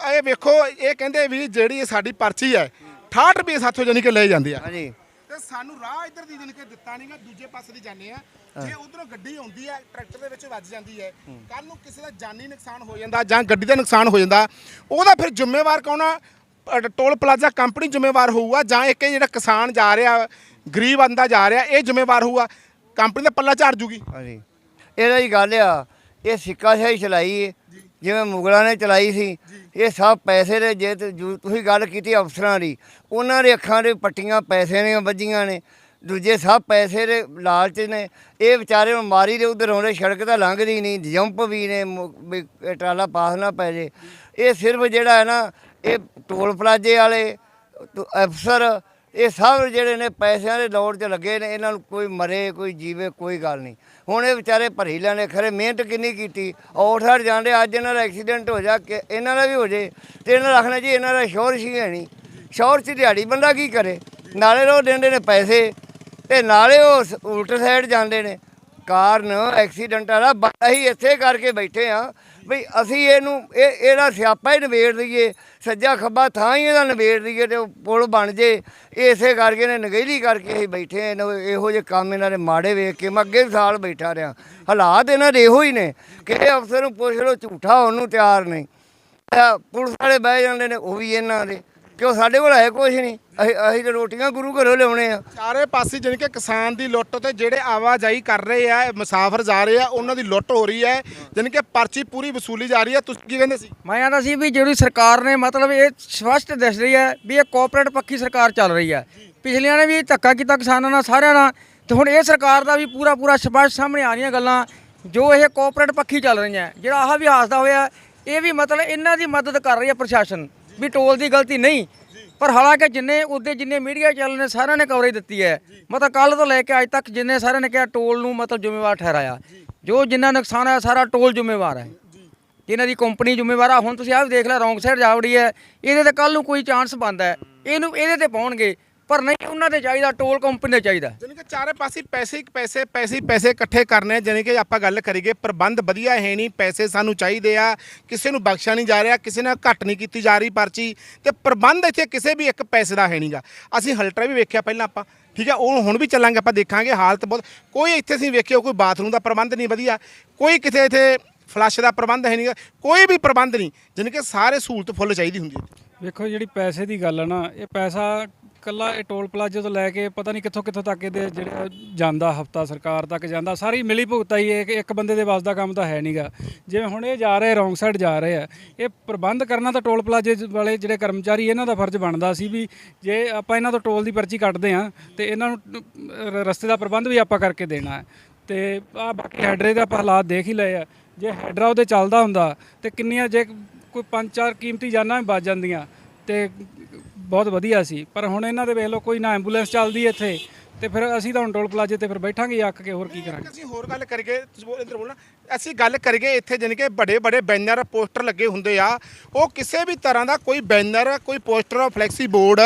ਇਹ ਵੇਖੋ ਇਹ ਕਹਿੰਦੇ ਵੀ ਜਿਹੜੀ ਸਾਡੀ ਪਰਚੀ ਹੈ 68 ਰੁਪਏ ਸਾਥੋਂ ਜਾਨੀ ਕਿ ਲੈ ਜਾਂਦੇ ਆ। ਹਾਂਜੀ। ਤੇ ਸਾਨੂੰ ਰਾਹ ਇੱਧਰ ਦੀ ਜਾਨੀ ਕਿ ਦਿੱਤਾ ਨਹੀਂਗਾ ਦੂਜੇ ਪਾਸੇ ਦੀ ਜਾਂਦੇ ਆ ਜੇ ਉਧਰੋਂ ਗੱਡੀ ਆਉਂਦੀ ਹੈ ਟਰੈਕਟਰ ਦੇ ਵਿੱਚ ਵੱਜ ਜਾਂਦੀ ਹੈ ਕੱਲ ਨੂੰ ਕਿਸੇ ਦਾ ਜਾਨੀ ਨੁਕਸਾਨ ਹੋ ਜਾਂਦਾ ਜਾਂ ਗੱਡੀ ਦਾ ਨੁਕਸਾਨ ਹੋ ਜਾਂਦਾ ਉਹਦਾ ਫਿਰ ਜ਼ਿੰਮੇਵਾਰ ਕੌਣ ਆ? ਟੋਲ ਪਲਾਜ਼ਾ ਕੰਪਨੀ ਜ਼ਿੰਮੇਵਾਰ ਹੋਊਗਾ ਜਾਂ ਇੱਕ ਜਿਹੜਾ ਕਿਸਾਨ ਜਾ ਰਿਹਾ ਗਰੀਬ ਬੰਦਾ ਜਾ ਰਿਹਾ ਇਹ ਜ਼ਿੰਮੇਵਾਰ ਹੋਊਗਾ ਕੰਪਨੀ ਦਾ ਪੱਲਾ ਝਾੜ ਜੂਗੀ। ਹਾਂਜੀ। ਇਹਦਾ ਹੀ ਗੱਲ ਆ ਇਹ ਸਿੱਕਾ ਸ਼ਾਹੀ ਚਲਾਈ ਜਿਵੇਂ ਮੁਗਲਾਂ ਨੇ ਚਲਾਈ ਸੀ ਇਹ ਸਭ ਪੈਸੇ ਦੇ ਜੇ ਤੁਸੀਂ ਗੱਲ ਕੀਤੀ ਅਫਸਰਾਂ ਦੀ ਉਹਨਾਂ ਦੇ ਅੱਖਾਂ ਦੇ ਪੱਟੀਆਂ ਪੈਸੇ ਨੇ ਵੱਜੀਆਂ ਨੇ। ਦੂਜੇ ਸਭ ਪੈਸੇ ਦੇ ਲਾਲਚ ਨੇ। ਇਹ ਵਿਚਾਰੇ ਹੁਣ ਮਾਰੀ ਦੇ ਉਧਰ ਆਉਂਦੇ ਸੜਕ ਤਾਂ ਲੰਘਦੀ ਨਹੀਂ ਜੰਪ ਵੀ ਨੇ ਵੀ ਟਰਾਲਾ ਪਾਸ ਨਾ ਪੈ ਜੇ। ਇਹ ਸਿਰਫ ਜਿਹੜਾ ਹੈ ਨਾ ਇਹ ਟੋਲ ਪਲਾਜੇ ਵਾਲੇ ਅਫਸਰ ਇਹ ਸਭ ਜਿਹੜੇ ਨੇ ਪੈਸਿਆਂ ਦੇ ਦੌੜ 'ਚ ਲੱਗੇ ਨੇ ਇਹਨਾਂ ਨੂੰ ਕੋਈ ਮਰੇ ਕੋਈ ਜੀਵੇ ਕੋਈ ਗੱਲ ਨਹੀਂ। ਹੁਣ ਇਹ ਵਿਚਾਰੇ ਭਰੀ ਲੈਣੇ ਖਰੇ ਮਿਹਨਤ ਕਿੰਨੀ ਕੀਤੀ? ਔਠ ਹਟ ਜਾਂਦੇ, ਅੱਜ ਇਹਨਾਂ ਦਾ ਐਕਸੀਡੈਂਟ ਹੋ ਜਾ, ਕਿ ਇਹਨਾਂ ਦਾ ਵੀ ਹੋ ਜੇ। ਤੇ ਇਹਨਾਂ ਰੱਖਣਾ ਜੀ, ਇਹਨਾਂ ਦਾ ਸ਼ੋਰਸ਼ ਹੀ ਹੈ ਨਹੀਂ? ਸ਼ੋਰਸ਼ ਦਿਹਾੜੀ ਬੰਦਾ ਕੀ ਕਰੇ? ਨਾਲੇ ਉਹ ਦਿੰਦੇ ਨੇ ਪੈਸੇ। ਤੇ ਨਾਲੇ ਉਹ ਉਲਟ ਸਾਈਡ ਜਾਂਦੇ ਨੇ। ਕਾਰਨ ਐਕਸੀਡੈਂਟਾਂ ਦਾ ਬੜਾ ਹੀ ਇੱਥੇ ਕਰਕੇ ਬੈਠੇ ਆ। ਵੀ ਅਸੀਂ ਇਹਨੂੰ, ਇਹ, ਇਹਦਾ ਸਿਆਪਾ ਹੀ ਨਿਬੇੜ ਦਈਏ, ਸੱਜਾ ਖੱਬਾ ਥਾਂ ਹੀ ਇਹਦਾ ਨਿਬੇੜ ਦਈਏ ਤੇ ਉਹ ਪੁਲ ਬਣ ਜੇ। ਇਸੇ ਕਰਕੇ ਨੇ ਨਗੇਲੀ ਕਰਕੇ ਅਸੀਂ ਬੈਠੇ ਹਾਂ ਇਹੋ ਜਿਹੇ ਕੰਮ ਇਹਨਾਂ ਦੇ ਮਾੜੇ ਵੇਖ ਕੇ ਮੈਂ ਅੱਗੇ ਵੀ ਸਾਲ ਬੈਠਾ ਰਿਹਾ। ਹਾਲਾਤ ਇਹਨਾਂ ਦੇ ਇਹੋ ਹੀ ਨੇ ਕਿ ਅਫਸਰ ਨੂੰ ਪੁੱਛ ਲਓ ਝੂਠਾ ਹੋਣ ਨੂੰ ਤਿਆਰ ਨਹੀਂ। ਪੁਲਿਸ ਵਾਲੇ ਬਹਿ ਜਾਂਦੇ ਨੇ, ਉਹ ਵੀ ਇਹਨਾਂ ਦੇ। ਕਿਉਂ? ਸਾਡੇ ਕੋਲ ਹੈ ਕੁਛ ਨਹੀਂ ਅਸੀਂ ਅਸੀਂ ਤਾਂ ਰੋਟੀਆਂ ਗੁਰੂ ਘਰੋਂ ਲਿਆਉਣੇ ਆ। ਚਾਰੇ ਪਾਸੇ ਜਾਣੀ ਕਿ ਕਿਸਾਨ ਦੀ ਲੁੱਟ ਤੇ ਜਿਹੜੇ ਆਵਾਜਾਈ ਕਰ ਰਹੇ ਆ ਮੁਸਾਫਰ ਜਾ ਰਹੇ ਆ ਉਹਨਾਂ ਦੀ ਲੁੱਟ ਹੋ ਰਹੀ ਹੈ। ਜਾਣੀ ਕਿ ਪਰਚੀ ਪੂਰੀ ਵਸੂਲੀ ਜਾ ਰਹੀ ਹੈ। ਤੁਸੀਂ ਕੀ ਕਹਿੰਦੇ ਸੀ? ਮੈਂ ਆਂਦਾ ਸੀ ਵੀ ਜਿਹੜੀ ਸਰਕਾਰ ਨੇ ਮਤਲਬ ਇਹ ਸਪਸ਼ਟ ਦਿਸ ਰਹੀ ਹੈ ਵੀ ਇਹ ਕੋਆਪਰੇਟ ਪੱਖੀ ਸਰਕਾਰ ਚੱਲ ਰਹੀ ਹੈ। ਪਿਛਲੀਆਂ ਨੇ ਵੀ ਧੱਕਾ ਕੀਤਾ ਕਿਸਾਨਾਂ ਨਾਲ ਸਾਰਿਆਂ ਨਾਲ। ਤੇ ਹੁਣ ਇਹ ਸਰਕਾਰ ਦਾ ਵੀ ਪੂਰਾ ਪੂਰਾ ਸਪਸ਼ਟ ਸਾਹਮਣੇ ਆ ਰਹੀਆਂ ਗੱਲਾਂ ਜੋ ਇਹ ਕੋਆਪਰੇਟ ਪੱਖੀ ਚੱਲ ਰਹੀਆਂ। ਜਿਹੜਾ ਆਹ ਵੀ ਹਾਸਦਾ ਹੋਇਆ ਇਹ ਵੀ ਮਤਲਬ ਇਹਨਾਂ ਦੀ ਮਦਦ ਕਰ ਰਹੀ ਹੈ ਪ੍ਰਸ਼ਾਸਨ। ਵੀ ਟੋਲ ਦੀ ਗਲਤੀ ਨਹੀਂ। ਪਰ ਹਾਲਾਂਕਿ ਜਿੰਨੇ ਉਹਦੇ ਜਿੰਨੇ ਮੀਡੀਆ ਚੈਨਲ ਨੇ ਸਾਰਿਆਂ ਨੇ ਕਵਰੇਜ ਦਿੱਤੀ ਹੈ। ਮਤਲਬ ਕੱਲ ਤੋਂ ਲੈ ਕੇ ਅੱਜ ਤੱਕ ਜਿੰਨੇ ਸਾਰਿਆਂ ਨੇ ਕਿਹਾ ਟੋਲ ਨੂੰ ਮਤਲਬ ਜ਼ਿੰਮੇਵਾਰ ਠਹਿਰਾਇਆ। ਜੋ। ਜਿੰਨਾ ਨੁਕਸਾਨ ਆਇਆ ਸਾਰਾ ਟੋਲ ਜ਼ਿੰਮੇਵਾਰ ਹੈ। ਇਹਨਾਂ ਦੀ ਕੰਪਨੀ ਜ਼ਿੰਮੇਵਾਰ ਆ ਹੁਣ ਤੁਸੀਂ ਆਹ ਵੀ ਦੇਖ ਲੈ ਰੌਂਗ ਸਾਈਡ ਜਾਵੜੀ ਹੈ। ਇਹਦੇ ਤੇ ਕੱਲ ਨੂੰ ਕੋਈ ਚਾਂਸ ਬਣਦਾ ਹੈ। ਇਹਨੂੰ ਇਹਦੇ ਤੇ ਪਾਉਣਗੇ। ਪਰ ਨਹੀਂ ਉਹਨਾਂ ਦੇ ਚਾਹੀਦਾ ਟੋਲ ਕੰਪਨੀ ਦੇ ਚਾਹੀਦਾ। ਜਾਣੀ ਕਿ ਚਾਰੇ ਪਾਸੇ ਪੈਸੇ ਹੀ ਪੈਸੇ ਪੈਸੇ ਹੀ ਪੈਸੇ ਇਕੱਠੇ ਕਰਨੇ ਜਾਣੀ ਕਿ ਆਪਾਂ ਗੱਲ ਕਰੀਏ ਪ੍ਰਬੰਧ ਵਧੀਆ ਹੈ ਨਹੀਂ ਪੈਸੇ ਸਾਨੂੰ ਚਾਹੀਦੇ ਆ ਕਿਸੇ ਨੂੰ ਬਖਸ਼ਿਆ ਨਹੀਂ ਜਾ ਰਿਹਾ ਕਿਸੇ ਨਾਲ ਘੱਟ ਨਹੀਂ ਕੀਤੀ ਜਾ ਰਹੀ ਪਰਚੀ ਤੇ ਪ੍ਰਬੰਧ ਇੱਥੇ ਕਿਸੇ ਵੀ ਇੱਕ ਪੈਸੇ ਦਾ ਹੈ ਨਹੀਂਗਾ ਅਸੀਂ ਹਲਟਰਾ ਵੀ ਵੇਖਿਆ ਪਹਿਲਾਂ ਆਪਾਂ ਠੀਕ ਹੈ ਉਹ ਹੁਣ ਵੀ ਚੱਲਾਂਗੇ ਆਪਾਂ ਦੇਖਾਂਗੇ ਹਾਲਤ ਬਹੁਤ ਕੋਈ ਇੱਥੇ ਅਸੀਂ ਵੇਖਿਆ ਕੋਈ ਬਾਥਰੂਮ ਦਾ ਪ੍ਰਬੰਧ ਨਹੀਂ ਵਧੀਆ ਕੋਈ ਕਿਤੇ ਇੱਥੇ ਫਲੱਸ਼ ਦਾ ਪ੍ਰਬੰਧ ਹੈ ਨਹੀਂਗਾ ਕੋਈ ਵੀ ਪ੍ਰਬੰਧ ਨਹੀਂ ਜਾਣੀ ਕਿ ਸਾਰੇ ਸਹੂਲਤ ਫੁੱਲ ਚਾਹੀਦੀ ਹੁੰਦੀ ਹੈ ਵੇਖੋ ਜਿਹੜੀ ਪੈਸੇ ਦੀ ਗੱਲ ਆ ਨਾ ਇਹ ਪੈਸਾ ਕੱਲਾ ਇਹ ਟੋਲ ਪਲਾਜ਼ੇ ਤੋਂ ਲੈ ਕੇ ਪਤਾ ਨਹੀਂ ਕਿੱਥੋਂ ਕਿੱਥੋਂ ਤੱਕ ਇਹਦੇ ਜਿਹੜਾ ਜਾਂਦਾ ਹਫਤਾ ਸਰਕਾਰ ਤੱਕ ਜਾਂਦਾ, ਸਾਰੀ ਮਿਲੀ ਭੁਗਤਾ ਹੀ ਹੈ ਕਿ ਇੱਕ ਬੰਦੇ ਦੇ ਵੱਸ ਦਾ ਕੰਮ ਤਾਂ ਹੈ ਨਹੀਂਗਾ ਜਿਵੇਂ ਹੁਣ ਇਹ ਜਾ ਰਹੇ ਰੌਂਗ ਸਾਈਡ ਜਾ ਰਹੇ ਆ, ਇਹ ਪ੍ਰਬੰਧ ਕਰਨਾ ਤਾਂ ਟੋਲ ਪਲਾਜ਼ੇ ਵਾਲੇ ਜਿਹੜੇ ਕਰਮਚਾਰੀ ਇਹਨਾਂ ਦਾ ਫਰਜ਼ ਬਣਦਾ ਸੀ ਵੀ ਜੇ ਆਪਾਂ ਇਹਨਾਂ ਤੋਂ ਟੋਲ ਦੀ ਪਰਚੀ ਕੱਟਦੇ ਆ ਤੇ ਇਹਨਾਂ ਨੂੰ ਰਸਤੇ ਦਾ ਪ੍ਰਬੰਧ ਵੀ ਆਪਾਂ ਕਰਕੇ ਦੇਣਾ ਹੈ। ਤੇ ਆ ਬਾਕੀ ਹੈਡਰੇ ਦੇ ਆਪਾਂ ਹਾਲਾਤ ਦੇਖ ਹੀ ਲਏ ਆ। ਜੇ ਹੈਡਰਾ ਉਹਦੇ ਚੱਲਦਾ ਹੁੰਦਾ ਤੇ ਕਿੰਨੀਆਂ ਜੇ ਕੋਈ ਪੰਜ ਚਾਰ ਕੀਮਤੀ ਜਾਨਾਂ ਵੀ ਬਚ ਜਾਂਦੀਆਂ ਤੇ ਬਹੁਤ ਵਧੀਆ ਸੀ। ਪਰ ਹੁਣ ਇਹਨਾਂ ਦੇ ਵੇਖ ਲਓ ਕੋਈ ਨਾ ਐਂਬੂਲੈਂਸ ਚੱਲਦੀ ਇੱਥੇ ਤੇ ਫਿਰ ਅਸੀਂ ਤਾਂ ਹੁਣ ਟੋਲ ਪਲਾਜ਼ੇ ਤੇ ਫਿਰ ਬੈਠਾਂਗੇ ਅੱਕ ਕੇ ਹੋਰ ਕੀ ਕਰਾਂਗੇ? ਅਸੀਂ ਹੋਰ ਗੱਲ ਕਰੀਏ ਤੁਸੀਂ ਬੋਲ ਇੱਧਰ ਬੋਲਣਾ ਅਸੀਂ ਗੱਲ ਕਰੀਏ ਇੱਥੇ ਜਾਣੀ ਕਿ ਬੜੇ ਬੜੇ ਬੈਨਰ ਪੋਸਟਰ ਲੱਗੇ ਹੁੰਦੇ ਆ। ਉਹ ਕਿਸੇ ਵੀ ਤਰ੍ਹਾਂ ਦਾ ਕੋਈ ਬੈਨਰ ਕੋਈ ਪੋਸਟਰ ਫਲੈਕਸੀ ਬੋਰਡ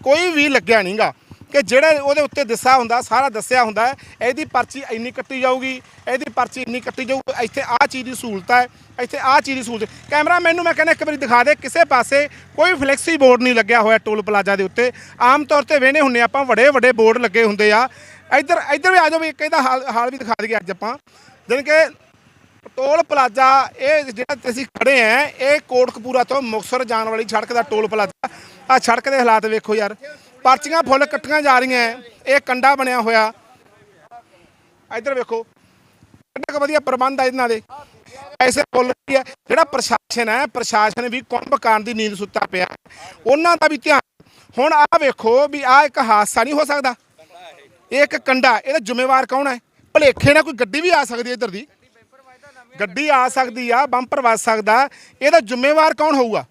ਕੋਈ ਵੀ ਲੱਗਿਆ ਨਹੀਂਗਾ ਕਿ ਜਿਹੜਾ ਉਹਦੇ ਉੱਤੇ ਦੱਸਿਆ ਹੁੰਦਾ, ਸਾਰਾ ਦੱਸਿਆ ਹੁੰਦਾ ਇਹਦੀ ਪਰਚੀ ਇੰਨੀ ਕੱਟੀ ਜਾਊਗੀ, ਇਹਦੀ ਪਰਚੀ ਇੰਨੀ ਕੱਟੀ ਜਾਊਗੀ ਇੱਥੇ ਆਹ ਚੀਜ਼ ਦੀ ਸਹੂਲਤ ਹੈ, ਇੱਥੇ ਆਹ ਚੀਜ਼ ਦੀ ਸਹੂਲਤ ਕੈਮਰਾ ਮੈਨੂੰ ਮੈਂ ਕਹਿੰਦਾ, ਇੱਕ ਵਾਰੀ ਦਿਖਾ ਦੇ, ਕਿਸੇ ਪਾਸੇ ਕੋਈ ਫਲੈਕਸੀ ਬੋਰਡ ਨਹੀਂ ਲੱਗਿਆ ਹੋਇਆ ਟੋਲ ਪਲਾਜ਼ਾ ਦੇ ਉੱਤੇ। ਆਮ ਤੌਰ ਤੇ ਵੇਹਨੇ ਹੁੰਨੇ ਆਪਾਂ ਵੱਡੇ ਵੱਡੇ ਬੋਰਡ ਲੱਗੇ ਹੁੰਦੇ ਆ। ਇੱਧਰ ਇੱਧਰ ਵੀ ਆ ਜਾਓ ਵੀ ਇੱਕ ਇਹਦਾ ਹਾਲ ਹਾਲ ਵੀ ਦਿਖਾ ਦਈਏ ਅੱਜ ਆਪਾਂ। ਜਾਣੀ ਕਿ ਟੋਲ ਪਲਾਜ਼ਾ, ਇਹ ਜਿਹੜਾ ਅਸੀਂ ਖੜੇ ਆ ਇਹ ਕੋਟਕਪੂਰਾ ਤੋਂ ਮੁਕਤਸਰ ਜਾਣ ਵਾਲੀ ਸੜਕ ਦਾ ਟੋਲ ਪਲਾਜ਼ਾ। ਆ ਸੜਕ ਦੇ ਹਾਲਾਤ ਵੇਖੋ ਯਾਰ। ਪਰਚੀਆਂ ਫੁੱਲ ਕੱਟੀਆਂ ਜਾ ਰਹੀਆਂ ਇਹ ਕੰਡਾ ਬਣਿਆ ਹੋਇਆ। ਇੱਧਰ ਵੇਖੋ। ਕਿੰਨਾ ਵਧੀਆ ਪ੍ਰਬੰਧ ਆ ਇਹਨਾਂ ਦੇ। ਐਸੇ ਫੁੱਲ ਰਹੀ ਹੈ? ਜਿਹੜਾ ਪ੍ਰਸ਼ਾਸਨ ਹੈ, ਪ੍ਰਸ਼ਾਸਨ ਵੀ ਕੁੰਭ ਕਾਰਨ ਦੀ ਨੀਂਦ ਸੁੱਤਾ ਪਿਆ। ਉਹਨਾਂ ਦਾ ਵੀ ਧਿਆਨ। ਹੁਣ ਆਹ ਵੇਖੋ ਵੀ ਆਹ ਇੱਕ ਹਾਦਸਾ ਨਹੀਂ ਹੋ ਸਕਦਾ। ਇਹ ਇੱਕ ਕੰਡਾ। ਇਹਦਾ ਜ਼ਿੰਮੇਵਾਰ ਕੌਣ ਹੈ? ਭਲੇਖੇ ਨਾਲ ਕੋਈ ਗੱਡੀ ਵੀ ਆ ਸਕਦੀ ਹੈ ਇੱਧਰ ਦੀ। ਗੱਡੀ ਆ ਸਕਦੀ ਆ, ਬੰਪਰ ਵੱਜ ਸਕਦਾ। ਇਹਦਾ ਜ਼ਿੰਮੇਵਾਰ ਕੌਣ ਹੋਊਗਾ?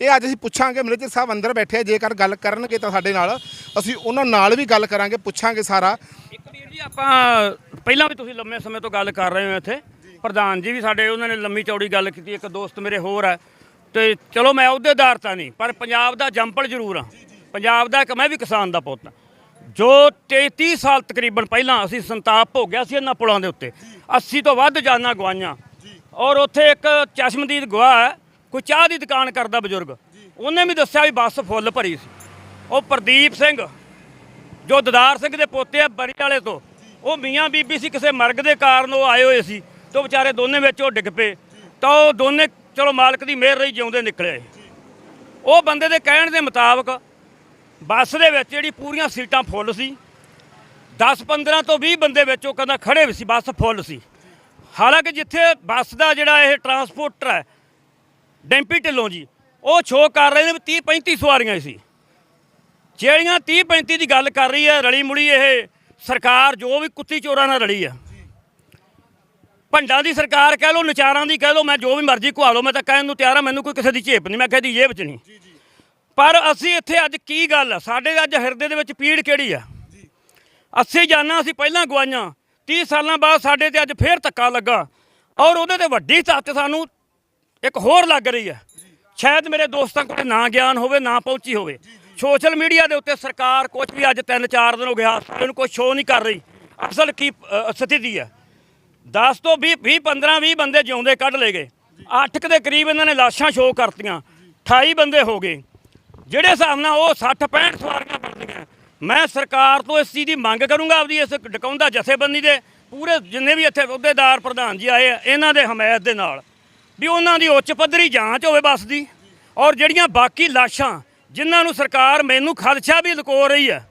ਇਹ ਅੱਜ ਅਸੀਂ ਪੁੱਛਾਂਗੇ ਮੈਨੇਜਰ ਸਾਹਿਬ ਅੰਦਰ ਬੈਠੇ ਆ, ਜੇਕਰ ਗੱਲ ਕਰਨਗੇ ਤਾਂ ਸਾਡੇ ਨਾਲ। ਅਸੀਂ ਉਹਨਾਂ ਨਾਲ ਵੀ ਗੱਲ ਕਰਾਂਗੇ ਪੁੱਛਾਂਗੇ ਸਾਰਾ। ਇੱਕ ਵੀਰ ਜੀ ਆਪਾਂ ਪਹਿਲਾਂ ਵੀ ਤੁਸੀਂ ਲੰਮੇ ਸਮੇਂ ਤੋਂ ਗੱਲ ਕਰ ਰਹੇ ਹੋ ਇੱਥੇ। ਪ੍ਰਧਾਨ ਜੀ ਵੀ ਸਾਡੇ ਉਹਨਾਂ ਨੇ ਲੰਮੀ ਚੌੜੀ ਗੱਲ ਕੀਤੀ ਇੱਕ ਦੋਸਤ ਮੇਰੇ ਹੋਰ ਹੈ ਤੇ ਚਲੋ ਮੈਂ ਅਹੁਦੇਦਾਰ ਤਾਂ ਨਹੀਂ ਪਰ ਪੰਜਾਬ ਦਾ ਜੰਪਲ ਜ਼ਰੂਰ ਆ। ਪੰਜਾਬ ਦਾ ਇੱਕ ਮੈਂ ਵੀ ਕਿਸਾਨ ਦਾ ਪੁੱਤ ਹਾਂ। ਜੋ 33 ਸਾਲ ਤਕਰੀਬਨ ਪਹਿਲਾਂ ਅਸੀਂ ਸੰਤਾਪ ਭੋਗਿਆ ਸੀ ਇਹਨਾਂ ਪੁਲਾਂ ਦੇ ਉੱਤੇ। 80 ਤੋਂ ਵੱਧ ਜਾਨਾਂ ਗਵਾਈਆਂ ਔਰ ਉੱਥੇ ਇੱਕ ਚਸ਼ਮਦੀਦ ਗਵਾਹ ਹੈ ਕੋਈ ਚਾਹ ਦੀ ਦੁਕਾਨ ਕਰਦਾ ਬਜ਼ੁਰਗ। ਉਹਨੇ ਵੀ ਦੱਸਿਆ ਵੀ ਬੱਸ ਫੁੱਲ ਭਰੀ ਸੀ। ਉਹ ਪ੍ਰਦੀਪ ਸਿੰਘ ਜੋ ਦਦਾਰ ਸਿੰਘ ਦੇ ਪੋਤੇ ਆ ਬਰੀ ਵਾਲੇ ਤੋਂ ਉਹ ਮੀਆਂ ਬੀਬੀ ਸੀ ਕਿਸੇ ਮਰਗ ਦੇ ਕਾਰਨ ਉਹ ਆਏ ਹੋਏ ਸੀ ਤੇ ਵਿਚਾਰੇ ਦੋਨੇ ਵਿੱਚ ਉਹ ਡਿੱਗ ਪਏ। ਤਾਂ ਉਹ ਦੋਨੇ ਚਲੋ ਮਾਲਕ ਦੀ ਮਿਹਰ ਰਹੀ ਜਿਉਂਦੇ ਨਿਕਲੇ ਉਹ ਬੰਦੇ ਦੇ ਕਹਿਣ ਦੇ ਮੁਤਾਬਕ ਬੱਸ ਦੇ ਵਿੱਚ ਜਿਹੜੀ ਪੂਰੀਆਂ ਸੀਟਾਂ ਫੁੱਲ ਸੀ 10 15 ਤੋਂ 20 ਬੰਦੇ ਵਿੱਚ ਉਹ ਕਹਿੰਦਾ ਖੜੇ ਵੀ ਸੀ ਬੱਸ ਫੁੱਲ ਸੀ। ਹਾਲਾਂਕਿ ਜਿੱਥੇ ਬੱਸ ਦਾ ਜਿਹੜਾ ਇਹ ਟਰਾਂਸਪੋਰਟਰ ਹੈ ਡੈਂਪੀ ਢਿੱਲੋਂ ਜੀ। ਉਹ ਸ਼ੋਅ ਕਰ ਰਹੇ ਨੇ ਵੀ 30 35 ਸਵਾਰੀਆਂ ਸੀ। ਜਿਹੜੀਆਂ 30 35 ਦੀ ਗੱਲ ਕਰ ਰਹੀ ਹੈ ਰਲੀ ਮੁੜੀ ਇਹ ਸਰਕਾਰ ਜੋ ਵੀ ਕੁੱਤੀ ਚੋਰਾਂ ਨਾਲ ਰਲੀ ਆ। ਭੰਡਾਂ ਦੀ ਸਰਕਾਰ ਕਹਿ ਲਓ ਨਚਾਰਾਂ ਦੀ ਕਹਿ ਲਓ ਮੈਂ ਜੋ ਵੀ ਮਰਜ਼ੀ ਘਵਾ ਲਓ ਮੈਂ ਤਾਂ ਕਹਿਣ ਨੂੰ ਤਿਆਰ ਆ ਮੈਨੂੰ ਕੋਈ ਕਿਸੇ ਦੀ ਝੇਪ ਨਹੀਂ ਮੈਂ ਕਹਦੀ ਜੇਬ ਚ ਨਹੀਂ। ਪਰ ਅਸੀਂ ਇੱਥੇ ਅੱਜ ਕੀ ਗੱਲ ਸਾਡੇ ਅੱਜ ਹਿਰਦੇ ਦੇ ਵਿੱਚ ਪੀੜ ਕਿਹੜੀ ਆ? 80 ਜਾਨਾਂ ਅਸੀਂ ਪਹਿਲਾਂ ਗਵਾਈਆਂ। 30 ਸਾਲਾਂ ਬਾਅਦ ਸਾਡੇ ਤੇ ਅੱਜ ਫੇਰ ਧੱਕਾ ਲੱਗਾ। ਔਰ ਉਹਦੇ ਤੇ ਵੱਡੀ ਸੱਤ ਸਾਨੂੰ ਇੱਕ ਹੋਰ ਲੱਗ ਰਹੀ ਹੈ। ਸ਼ਾਇਦ ਮੇਰੇ ਦੋਸਤਾਂ ਕੋਲ ਨਾ ਗਿਆਨ ਹੋਵੇ, ਨਾ ਪਹੁੰਚੀ ਹੋਵੇ। ਸੋਸ਼ਲ ਮੀਡੀਆ ਦੇ ਉੱਤੇ ਸਰਕਾਰ ਕੁਝ ਵੀ ਅੱਜ 3-4 ਦਿਨ ਹੋ ਗਿਆ ਇਹਨੂੰ ਕੋਈ ਸ਼ੋਅ ਨਹੀਂ ਕਰ ਰਹੀ। ਅਸਲ ਕੀ ਸਥਿਤੀ ਹੈ। 10 ਤੋਂ 20 20 15 20 ਬੰਦੇ ਜਿਉਂਦੇ ਕੱਢ ਲਏ ਗਏ। ਅੱਠ ਕੁ ਦੇ ਕਰੀਬ ਇਹਨਾਂ ਨੇ ਲਾਸ਼ਾਂ ਸ਼ੋਅ ਕਰਤੀਆਂ। 28 ਬੰਦੇ ਹੋ ਗਏ। ਜਿਹੜੇ ਹਿਸਾਬ ਨਾਲ ਉਹ 60 65 ਸਵਾਰੀਆਂ ਬਣਦੀਆਂ। ਮੈਂ ਸਰਕਾਰ ਤੋਂ ਇਸ ਚੀਜ਼ ਦੀ ਮੰਗ ਕਰੂੰਗਾ ਆਪਦੀ, ਇਸ ਡਕਾਉਂਦਾ ਜਥੇਬੰਦੀ ਦੇ। ਪੂਰੇ ਜਿੰਨੇ ਵੀ ਇੱਥੇ ਅਹੁਦੇਦਾਰ, ਪ੍ਰਧਾਨ ਜੀ ਆਏ ਇਹਨਾਂ ਦੇ ਹਮਾਇਤ ਦੇ ਨਾਲ। ਵੀ ਉਹਨਾਂ ਦੀ ਉੱਚ ਪੱਧਰੀ ਜਾਂਚ ਹੋਵੇ ਬੱਸ ਦੀ। ਔਰ ਜਿਹੜੀਆਂ ਬਾਕੀ ਲਾਸ਼ਾਂ ਜਿਨ੍ਹਾਂ ਨੂੰ ਸਰਕਾਰ ਮੈਨੂੰ ਖਦਸ਼ਾ ਵੀ ਲੁਕੋ ਰਹੀ ਹੈ,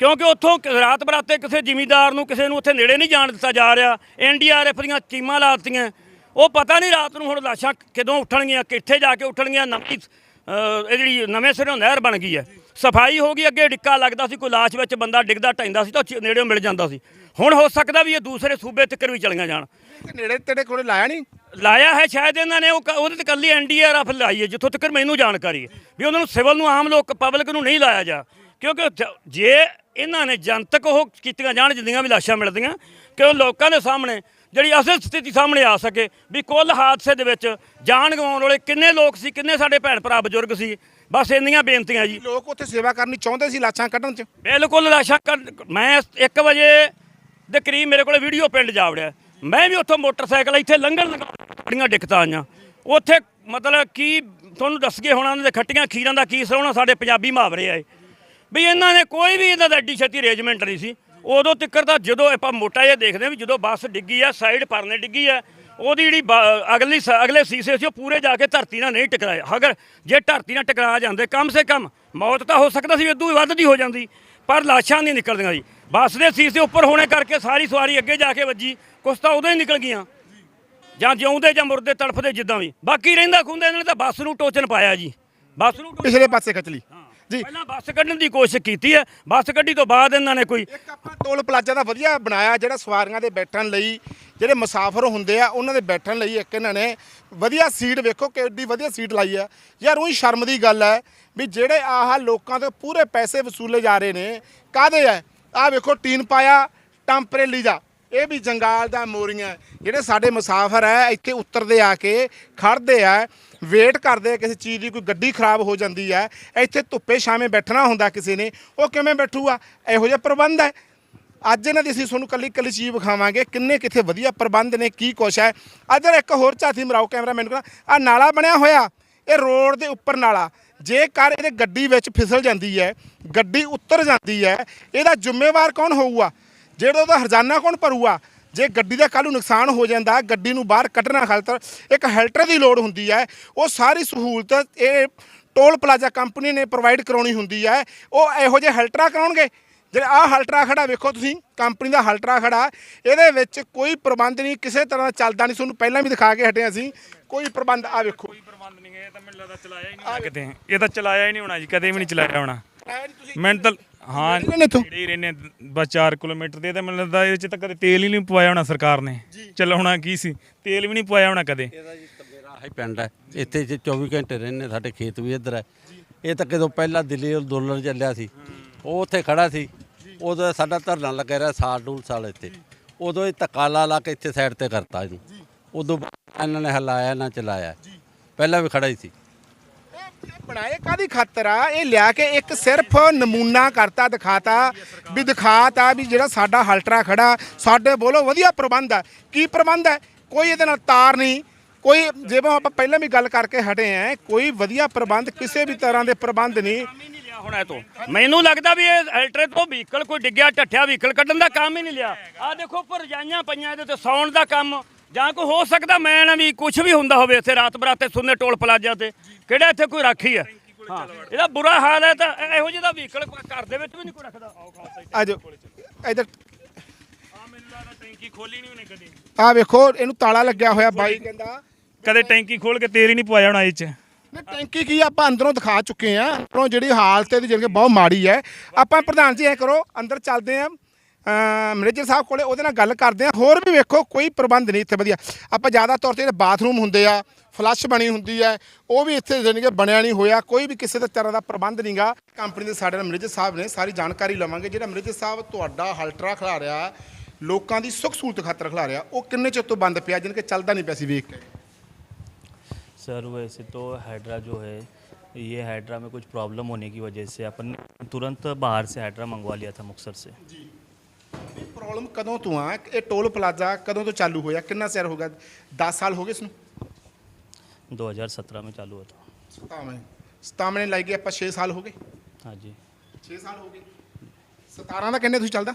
ਕਿਉਂਕਿ ਉੱਥੋਂ ਰਾਤ ਬਰਾਤੇ ਕਿਸੇ ਜ਼ਿਮੀਂਦਾਰ ਨੂੰ ਕਿਸੇ ਨੂੰ ਉੱਥੇ ਨੇੜੇ ਨਹੀਂ ਜਾਣ ਦਿੱਤਾ ਜਾ ਰਿਹਾ। ਐਨਡੀਆਰਐਫ ਦੀਆਂ ਟੀਮਾਂ ਲਾਤੀਆਂ ਉਹ ਪਤਾ ਨਹੀਂ ਰਾਤ ਨੂੰ ਹੁਣ ਲਾਸ਼ਾਂ ਕਿਦੋਂ ਉੱਠਣਗੀਆਂ, ਕਿੱਥੇ ਜਾ ਕੇ ਉੱਠਣਗੀਆਂ, ਨਵੀਂ ਇਹ ਜਿਹੜੀ ਨਵੇਂ ਸਿਰੋਂ ਨਹਿਰ ਬਣ ਗਈ ਹੈ। ਸਫ਼ਾਈ ਹੋ ਗਈ, ਅੱਗੇ ਡਿੱਕਾ ਲੱਗਦਾ ਸੀ, ਕੋਈ ਲਾਸ਼ ਵਿੱਚ ਬੰਦਾ ਡਿੱਗਦਾ ਟੈਂਦਾ ਸੀ ਤਾਂ ਚ- ਨੇੜਿਓਂ ਮਿਲ ਜਾਂਦਾ ਸੀ। ਹੁਣ ਹੋ ਸਕਦਾ ਵੀ ਇਹ ਦੂਸਰੇ ਸੂਬੇ ਤੱਕ ਵੀ ਚਲੀਆਂ ਜਾਣ। ਨੇੜੇ ਤੇੜੇ ਕੋਲੇ ਲਾਇਆ ਨਹੀਂ? ਲਾਇਆ ਹੈ ਸ਼ਾਇਦ ਇਹਨਾਂ ਨੇ ਉਹ ਕ- ਉਹਦੇ ਤੇ ਕੱਲੀ ਐਨਡੀਆਰਐਫ ਲਾਈ ਹੈ ਜਿੱਥੋਂ ਤੱਕ ਮੈਨੂੰ ਜਾਣਕਾਰੀ ਹੈ ਵੀ ਉਹਨਾਂ ਨੂੰ ਸਿਵਲ ਨੂੰ ਆਮ ਲੋਕ ਪਬਲਿਕ ਨੂੰ ਨਹੀਂ ਲਾਇਆ ਜਾ। ਕਿਉਂਕਿ ਜ- ਜੇ ਇਹਨਾਂ ਨੇ ਜਨਤਕ ਉਹ ਕੀਤੀਆਂ ਜਾਣ ਜਿੰਨੀਆਂ ਵੀ ਲਾਸ਼ਾਂ ਮਿਲਦੀਆਂ ਕਿ ਉਹ ਲੋਕਾਂ ਦੇ ਸਾਹਮਣੇ ਜਿਹੜੀ ਅਸਲ ਸਥਿਤੀ ਸਾਹਮਣੇ ਆ ਸਕੇ ਵੀ ਕੁੱਲ ਹਾਦਸੇ ਦੇ ਵਿੱਚ ਜਾਨ ਗਵਾਉਣ ਵਾਲੇ ਕਿੰਨੇ ਲੋਕ ਸੀ ਕਿੰਨੇ ਸਾਡੇ ਭੈਣ ਭਰਾ ਬਜ਼ੁਰਗ ਸੀ ਬਸ ਇੰਨੀਆਂ ਬੇਨਤੀਆਂ ਜੀ। ਲੋਕ ਉੱਥੇ ਸੇਵਾ ਕਰਨੀ ਚਾਹੁੰਦੇ ਸੀ ਲਾਸ਼ਾਂ ਕੱਢਣ 'ਚ? ਬਿਲਕੁਲ ਲਾਸ਼ਾਂ ਕੱਢ- ਮੈਂ 1 ਵਜੇ ਦੇ ਕਰੀਬ ਮੇਰੇ ਕੋਲੇ ਵੀਡੀਓ ਪਿੰਡ ਜਾ ਵੜਿਆ। ਮੈਂ ਵੀ ਉੱਥੋਂ ਮੋਟਰਸਾਈਕਲ ਇੱਥੇ ਲੰਘਣ ਲੱਗਾ, ਬੜੀਆਂ ਦਿੱਕਤਾਂ ਆਈਆਂ। ਉੱਥੇ ਮਤਲਬ ਕੀ ਤੁਹਾਨੂੰ ਦੱਸ ਗਏ ਹੋਣਾ ਉਹਨਾਂ ਦੇ ਖੱਟੀਆਂ ਖੀਰਾਂ ਦਾ ਕੀ ਸੋਹਣਾ ਸਾਡੇ ਪੰਜਾਬੀ ਮੁਹਾਵਰੇ ਆਏ ਵੀ ਇਹਨਾਂ ਨੇ ਕੋਈ ਵੀ ਇਹਨਾਂ ਦਾ ਐਡੀ ਛੇਤੀ ਅਰੇਂਜਮੈਂਟ ਨਹੀਂ ਸੀ। ਉਦੋਂ ਤਿੱਕਰ ਤਾਂ ਜਦੋਂ ਆਪਾਂ ਮੋਟਾ ਜਿਹਾ ਦੇਖਦੇ ਹਾਂ ਵੀ ਜਦੋਂ ਬੱਸ ਡਿੱਗੀ ਆ ਸਾਈਡ ਪਰਨੇ ਡਿੱਗੀ ਆ, ਉਹਦੀ ਜਿਹੜੀ ਬ- ਅਗਲੀ ਸ- ਅਗਲੇ ਸੀਸੇ ਸੀ, ਉਹ ਪੂਰੇ ਜਾ ਕੇ ਧਰਤੀ ਨਾਲ ਨਹੀਂ ਟਕਰਾਏ। ਅਗਰ ਜੇ ਧਰਤੀ ਨਾਲ ਟਕਰਾ ਜਾਂਦੇ, ਕਮ ਸੇ ਕਮ ਮੌਤ ਤਾਂ ਹੋ ਸਕਦਾ ਸੀ ਇਦੋਂ ਵੀ ਵੱਧ ਦੀ ਹੋ ਜਾਂਦੀ, ਪਰ ਲਾਸ਼ਾਂ ਨਹੀਂ ਨਿਕਲਦੀਆਂ ਜੀ ਬੱਸ ਦੇ ਸੀਸੇ ਉੱਪਰ ਹੋਣੇ ਕਰਕੇ ਸਾਰੀ ਸਵਾਰੀ ਅੱਗੇ ਜਾ ਕੇ ਵੱਜੀ ਕੁਛ ਤਾਂ ਉਦੋਂ ਹੀ ਨਿਕਲ ਗਈਆਂ। ਜਾਂ ਜਿਉਂਦੇ ਜਾਂ ਮੁਰਦੇ ਤੜਫਦੇ ਜਿੱਦਾਂ ਵੀ। ਬਾਕੀ ਰਹਿੰਦਾ ਖੁੰਦਾ ਇਹਨਾਂ ਨੇ ਤਾਂ ਬੱਸ ਨੂੰ ਟੋਚਨ ਪਾਇਆ ਜੀ। ਬੱਸ ਨੂੰ ਪਿਛਲੇ ਪਾਸੇ ਖਿੱਚ ਲਈ। ਜੀ। ਪਹਿਲਾਂ ਬੱਸ ਕੱਢਣ ਦੀ ਕੋਸ਼ਿਸ਼ ਕੀਤੀ ਹੈ। ਬੱਸ ਕੱਢੀ ਤੋਂ ਬਾਅਦ ਇਹਨਾਂ ਨੇ ਕੋਈ ਇੱਕ ਆਪਾਂ ਟੋਲ ਪਲਾਜ਼ਾ ਦਾ ਵਧੀਆ ਬਣਾਇਆ ਜਿਹੜਾ ਸਵਾਰੀਆਂ ਦੇ ਬੈਠਣ ਲਈ ਜਿਹੜੇ ਮੁਸਾਫਰ ਹੁੰਦੇ ਆ ਉਹਨਾਂ ਦੇ ਬੈਠਣ ਲਈ ਇੱਕ ਇਹਨਾਂ ਨੇ ਵਧੀਆ ਸੀਟ ਵੇਖੋ ਕਿੱਡੀ ਵਧੀਆ ਸੀਟ ਲਾਈ ਆ। ਯਾਰ ਉਹੀ ਸ਼ਰਮ ਦੀ ਗੱਲ ਹੈ ਵੀ ਜਿਹੜੇ ਆਹ ਲੋਕਾਂ ਤੋਂ ਪੂਰੇ ਪੈਸੇ ਵਸੂਲੇ ਜਾ ਰਹੇ ਨੇ ਕਾਦੇ ਆ? ਆਹ ਵੇਖੋ ਟੀਨ ਪਾਇਆ ਟੈਂਪਰੇਰੀ ਦਾ ਇਹ ਵੀ ਜੰਗਾਲ ਦਾ ਮੋਰੀਆਂ ਜਿਹੜੇ ਸਾਡੇ ਮੁਸਾਫਰ ਹੈ, ਇੱਥੇ ਉਤਰਦੇ ਆ ਕੇ ਖੜਦੇ ਆ ਵੇਟ ਕਰਦੇ ਕਿਸੇ ਚੀਜ਼ ਦੀ, ਕੋਈ ਗੱਡੀ ਖਰਾਬ ਹੋ ਜਾਂਦੀ ਹੈ, ਇੱਥੇ ਧੁੱਪੇ ਛਾਵੇਂ ਬੈਠਣਾ ਹੁੰਦਾ ਕਿਸੇ ਨੇ, ਉਹ ਕਿਵੇਂ ਬੈਠੂਗਾ? ਇਹੋ ਜਿਹਾ ਪ੍ਰਬੰਧ ਹੈ। ਅੱਜ ਇਹਨਾਂ ਦੀ ਅਸੀਂ ਤੁਹਾਨੂੰ ਕੱਲੀ ਕੱਲੀ ਚੀਜ਼ ਵਿਖਾਵਾਂਗੇ, ਕਿੰਨੇ ਕਿੱਥੇ ਵਧੀਆ ਪ੍ਰਬੰਧ ਨੇ, ਕੀ ਕੁਛ ਹੈ। ਇੱਧਰ ਇੱਕ ਹੋਰ ਝਾਤੀ ਮਰਾਓ ਕੈਮਰਾ ਮੈਨੂੰ ਆ ਨਾਲਾ ਬਣਿਆ ਹੋਇਆ, ਇਹ ਰੋਡ ਦੇ ਉੱਪਰ ਨਾਲਾ। ਜੇਕਰ ਇਹਦੇ ਗੱਡੀ ਵਿੱਚ ਫਿਸਲ ਜਾਂਦੀ ਹੈ, ਗੱਡੀ ਉੱਤਰ ਜਾਂਦੀ ਹੈ, ਇਹਦਾ ਜ਼ਿੰਮੇਵਾਰ ਕੌਣ ਹੋਊਗਾ? ਜਿਹੜਾ ਉਹਦਾ ਹਰਜਾਨਾ ਕੌਣ ਭਰੂਗਾ ਜੇ ਗੱਡੀ ਦਾ ਕੱਲ੍ਹ ਨੂੰ ਨੁਕਸਾਨ ਹੋ ਜਾਂਦਾ ਗੱਡੀ ਨੂੰ ਬਾਹਰ ਕੱਢਣਾ ਖਾਤਰ ਇੱਕ ਹੈਲਟਰ ਦੀ ਲੋੜ ਹੁੰਦੀ ਹੈ। ਉਹ ਸਾਰੀ ਸਹੂਲਤ ਇਹ ਟੋਲ ਪਲਾਜ਼ਾ ਕੰਪਨੀ ਨੇ ਪ੍ਰੋਵਾਈਡ ਕਰਾਉਣੀ ਹੁੰਦੀ ਹੈ। ਉਹ ਇਹੋ ਜਿਹੇ ਹੈਲਟਰਾਂ ਕਰਾਉਣਗੇ? ਜਿਹੜਾ ਆਹ ਹਲਟਰਾ ਖੜਾ ਵੇਖੋ ਤੁਸੀਂ ਕੰਪਨੀ ਦਾ ਹਲਟਰਾ ਖੜਾ ਇਹਦੇ ਵਿੱਚ ਕੋਈ ਪ੍ਰਬੰਧ ਨਹੀਂ ਕਿਸੇ ਤਰ੍ਹਾਂ ਦਾ ਚੱਲਦਾ ਨਹੀਂ। ਤੁਹਾਨੂੰ ਪਹਿਲਾਂ ਵੀ ਦਿਖਾ ਕੇ ਹਟੇ ਅਸੀਂ ਕੋਈ ਪ੍ਰਬੰਧ ਆ ਵੇਖੋ। ਪ੍ਰਬੰਧ ਨਹੀਂ ਇਹ ਤਾਂ ਮੈਨੂੰ ਲੱਗਦਾ ਚਲਾਇਆ ਹੀ ਨਹੀਂ ਹੋਣਾ ਕਿਤੇ। ਇਹ ਤਾਂ ਚਲਾਇਆ ਹੀ ਨਹੀਂ ਹੋਣਾ ਜੀ ਕਦੇ ਵੀ ਨਹੀਂ ਚਲਾਇਆ ਹੋਣਾ। ਐ ਨੀ ਤੁਸੀਂ ਮੈਂ ਤਾਂ ਹਾਂ। ਨੇੜੇ ਨੇ ਇੱਥੋਂ? ਨੇੜੇ ਹੀ ਰਹਿੰਦੇ ਬਸ 4 ਕਿਲੋਮੀਟਰ ਦੇ ਤੇ ਮੈਨੂੰ ਲੱਗਦਾ ਇਹ ਚ ਤਾਂ ਕਦੇ ਤੇਲ ਹੀ ਨਹੀਂ ਪਵਾਇਆ ਹੋਣਾ ਸਰਕਾਰ ਨੇ। ਚਲਾਉਣਾ ਕੀ ਸੀ? ਤੇਲ ਵੀ ਨਹੀਂ ਪਵਾਇਆ ਹੋਣਾ ਕਦੇ। ਮੇਰਾ ਆਹੀ ਪਿੰਡ ਹੈ। ਇੱਥੇ ਜੇ 24 ਘੰਟੇ ਰਹਿੰਦੇ ਸਾਡੇ ਖੇਤ ਵੀ ਇੱਧਰ ਹੈ। ਇਹ ਤਾਂ ਕਦੋਂ ਪਹਿਲਾਂ ਦਿੱਲੀ ਅੰਦੋਲਨ ਚੱਲਿਆ ਸੀ। ਉਹ ਉੱਥੇ ਖੜਾ ਸੀ। ਉਦੋਂ ਸਾਡਾ ਧਰਨਾ ਲੱਗਿਆ ਰਿਹਾ ਸਾਲ ਡੂਢ ਸਾਲ ਇੱਥੇ। ਉਦੋਂ ਇਹ ਧੱਕਾ ਲਾ ਲਾ ਕੇ ਇੱਥੇ ਸਾਈਡ ਤੇ ਕਰਤਾ ਇਹਨੂੰ। ਉਦੋਂ ਬਾਅਦ ਇਹਨਾਂ ਨੇ ਹਲਾਇਆ ਨਾ ਚਲਾਇਆ। ਪਹਿਲਾਂ ਵੀ ਖੜਾ ਹੀ ਸੀ। ਬਣਾਏ ਕਾਦੀ ਖਾਤਰ ਆ? ਇਹ ਲਿਆ ਕੇ ਇੱਕ ਸਿਰਫ ਨਮੂਨਾ ਕਰਤਾ, ਦਿਖਾਤਾ, ਵੀ ਦਿਖਾਤਾ ਵੀ ਜਿਹੜਾ ਸਾਡਾ ਹਲਟਰਾ ਖੜਾ। ਸਾਡੇ ਬੋਲੋ ਵਧੀਆ ਪ੍ਰਬੰਧ ਹੈ ਕੀ ਪ੍ਰਬੰਧ ਹੈ ਕੋਈ ਇਹਦੇ ਨਾਲ ਤਾਰ ਨਹੀਂ। ਕੋਈ ਜਿਵੇਂ ਆਪਾਂ ਪਹਿਲਾਂ ਵੀ ਗੱਲ ਕਰਕੇ ਹਟੇ ਆ, ਕੋਈ ਵਧੀਆ ਪ੍ਰਬੰਧ, ਕਿਸੇ ਵੀ ਤਰ੍ਹਾਂ ਦੇ ਪ੍ਰਬੰਧ ਨਹੀਂ। ਕੰਮ ਇਹ ਤੋਂ। ਮੈਨੂੰ ਲੱਗਦਾ ਵੀ ਇਹ ਅਲਟਰੇ ਤੋਂ ਵਹੀਕਲ ਕੋਈ ਡਿੱਗਿਆ ਢੱਠਿਆ ਵਹੀਕਲ ਕੱਢਣ ਦਾ ਕੰਮ ਹੀ ਨਹੀਂ ਲਿਆ। ਆ ਦੇਖੋ ਉੱਪਰ ਰਜਾਈਆਂ ਪਈਆਂ ਇਹਦੇ ਤੇ ਸੌਣ ਦਾ ਕੰਮ। ਜਾਂ ਕੋਈ ਹੋ ਸਕਦਾ ਮੈਂ ਨਾ ਵੀ ਕੁਝ ਵੀ ਹੁੰਦਾ ਹੋਵੇ ਇੱਥੇ, ਰਾਤ ਬਰਾਤੇ ਸੁਣਨੇ ਟੋਲ ਪਲਾਜ਼ਾ ਤੇ। ਕਿਹੜਾ ਇੱਥੇ ਕੋਈ ਰਾਖੀ ਆ? ਹਾਂ। ਇਹਦਾ ਬੁਰਾ ਹਾਲ ਹੈ ਤਾਂ ਇਹ- ਜਿਹੇ ਦਾ ਵਹੀਕਲ ਘਰ ਦੇ ਵਿੱਚ ਵੀ ਨਹੀਂ ਕੋਈ ਰੱਖਦਾ? ਆਜੋ। ਇਧਰ। ਆ ਮੈਨੂੰ ਲੱਗਦਾ ਟੈਂਕੀ ਖੋਲੀ ਨਹੀਂ ਉਹਨੇ ਕਦੇ। ਆ ਵੇਖੋ ਇਹਨੂੰ ਤਾਲਾ ਲੱਗਿਆ ਹੋਇਆ ਬਾਈ ਕਹਿੰਦਾ। ਕਦੇ ਟੈਂਕੀ ਖੋਲ ਕੇ ਤੇਲ ਹੀ ਨਹੀਂ ਪਵਾਇਆ ਹੋਣਾ ਇਹ ਚ। ਨੇ ਟੈਂਕੀ ਕੀ ਆਪਾਂ ਅੰਦਰੋਂ ਦਿਖਾ ਚੁੱਕੇ ਆ। ਅੰਦਰੋਂ ਜਿਹੜੀ ਹਾਲਤ ਇਹਦੀ ਜਿਹੜੀ ਕਿ ਬਹੁਤ ਮਾੜੀ ਹੈ। ਆਪਾਂ ਪ੍ਰਧਾਨ ਜੀ ਐ ਕਰੋ ਅੰਦਰ ਚੱਲਦੇ ਆ। ਮੈਨੇਜਰ ਸਾਹਿਬ ਕੋਲੇ ਉਹਦੇ ਨਾਲ ਗੱਲ ਕਰਦੇ ਆ। ਹੋਰ ਵੀ ਵੇਖੋ ਕੋਈ ਪ੍ਰਬੰਧ ਨਹੀਂ ਇੱਥੇ ਵਧੀਆ। ਆਪਾਂ ਜ਼ਿਆਦਾ ਤੌਰ ਤੇ ਜਿਹੜੇ ਬਾਥਰੂਮ ਹੁੰਦੇ ਆ ਫਲੱਸ਼ ਬਣੀ ਹੁੰਦੀ ਹੈ ਉਹ ਵੀ ਇੱਥੇ ਜਾਣੀ ਕਿ ਬਣਿਆ ਨਹੀਂ ਹੋਇਆ ਕੋਈ ਵੀ ਕਿਸੇ ਦਾ ਤਰ੍ਹਾਂ ਦਾ ਪ੍ਰਬੰਧ ਨਹੀਂਗਾ ਕੰਪਨੀ ਦੇ ਸਾਡੇ ਨਾਲ ਮੈਨੇਜਰ ਸਾਹਿਬ ਨੇ ਸਾਰੀ ਜਾਣਕਾਰੀ ਲਵਾਂਗੇ ਜਿਹੜਾ ਮੈਨੇਜਰ ਸਾਹਿਬ ਤੁਹਾਡਾ ਹਲਟਰਾ ਖਿਲਾ ਰਿਹਾ ਲੋਕਾਂ ਦੀ ਸੁੱਖ ਸਹੂਲਤ ਖਾਤਰ ਖਿਲਾ ਰਿਹਾ ਉਹ ਕਿੰਨੇ ਚਿਰ ਤੋਂ ਬੰਦ ਪਿਆ ਜਾਣੀ ਕਿ ਚੱਲਦਾ ਨਹੀਂ ਪਿਆ ਸੀ ਵੇਖ ਕੇ सर वैसे तो हाइड्रा जो है ये हाइड्रा में कुछ प्रॉब्लम होने की वजह से अपन तुरंत बाहर से हाइड्रा मंगवा लिया था मुक्सर से ਪ੍ਰੋਬਲਮ ਕਦੋਂ ਤੋਂ ਆ ਇਹ ਟੋਲ ਪਲਾਜ਼ਾ ਕਦੋਂ ਤੋਂ ਚਾਲੂ ਹੋਇਆ ਕਿੰਨਾ ਚਿਰ ਹੋ ਗਿਆ 10 ਸਾਲ ਹੋ ਗਏ ਇਸ ਨੂੰ 2017 में चालू हुआ था ਸਤਾਵੇਂ ਸਤਾਵੇਂ ਲਾਈ ਗਏ ਆਪਾਂ 6 ਸਾਲ ਹੋ ਗਏ हाँ जी 6 ਸਾਲ ਹੋ ਗਏ 17 ਦਾ ਕਹਿੰਦੇ ਤੁਸੀਂ ਚੱਲਦਾ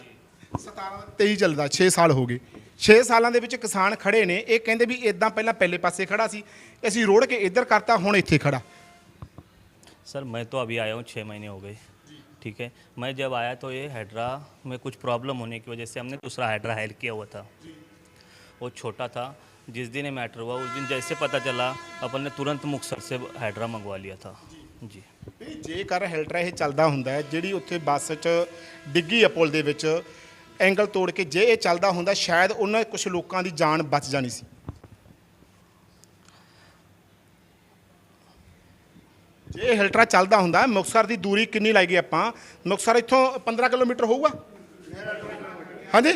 17 ਦਾ 23 ਚੱਲਦਾ 6 ਸਾਲ ਹੋ ਗਏ 6 ਸਾਲਾਂ ਦੇ ਵਿੱਚ ਕਿਸਾਨ ਖੜੇ ਨੇ ਇਹ ਕਹਿੰਦੇ ਵੀ ਇਦਾਂ ਪਹਿਲਾਂ ਪਹਿਲੇ ਪਾਸੇ ਖੜਾ ਸੀ ਅਸੀਂ ਰੋੜ ਕੇ ਇੱਧਰ ਕਰਤਾ ਹੁਣ ਇੱਥੇ ਖੜਾ सर मैं तो अभी आया हूँ छः महीने हो गए ठीक है मैं जब आया तो ये हाइड्रा में कुछ प्रॉब्लम होने की वजह से हमने दूसरा हाइड्रा हायर किया हुआ था वो छोटा था जिस दिन ये मैटर हुआ उस दिन जैसे पता चला अपन ने तुरंत मुक्सर से हाइड्रा मंगवा लिया था जी ਵੀ ਜੇਕਰ ਹੈਲਟਰਾ ਇਹ ਚੱਲਦਾ ਹੁੰਦਾ ਹੈ, ਜਿਹੜੀ ਉੱਥੇ ਬੱਸ 'ਚ ਡਿੱਗੀ ਆ ਪੁਲ ਦੇ ਵਿੱਚ ਐਂਗਲ ਤੋੜ ਕੇ ਜੇ ਇਹ ਚੱਲਦਾ ਹੁੰਦਾ ਸ਼ਾਇਦ ਉਹਨਾਂ ਕੁਝ ਲੋਕਾਂ ਦੀ ਜਾਨ ਬਚ ਜਾਣੀ ਸੀ ਜੇ ਇਹ ਹੈਲਟਰਾ ਚੱਲਦਾ ਹੁੰਦਾ ਮੁਕਤਸਰ ਦੀ ਦੂਰੀ ਕਿੰਨੀ ਲੱਗੀ ਆਪਾਂ ਮੁਕਤਸਰ ਇੱਥੋਂ 15 ਕਿਲੋਮੀਟਰ ਹੋਊਗਾ ਹਾਂਜੀ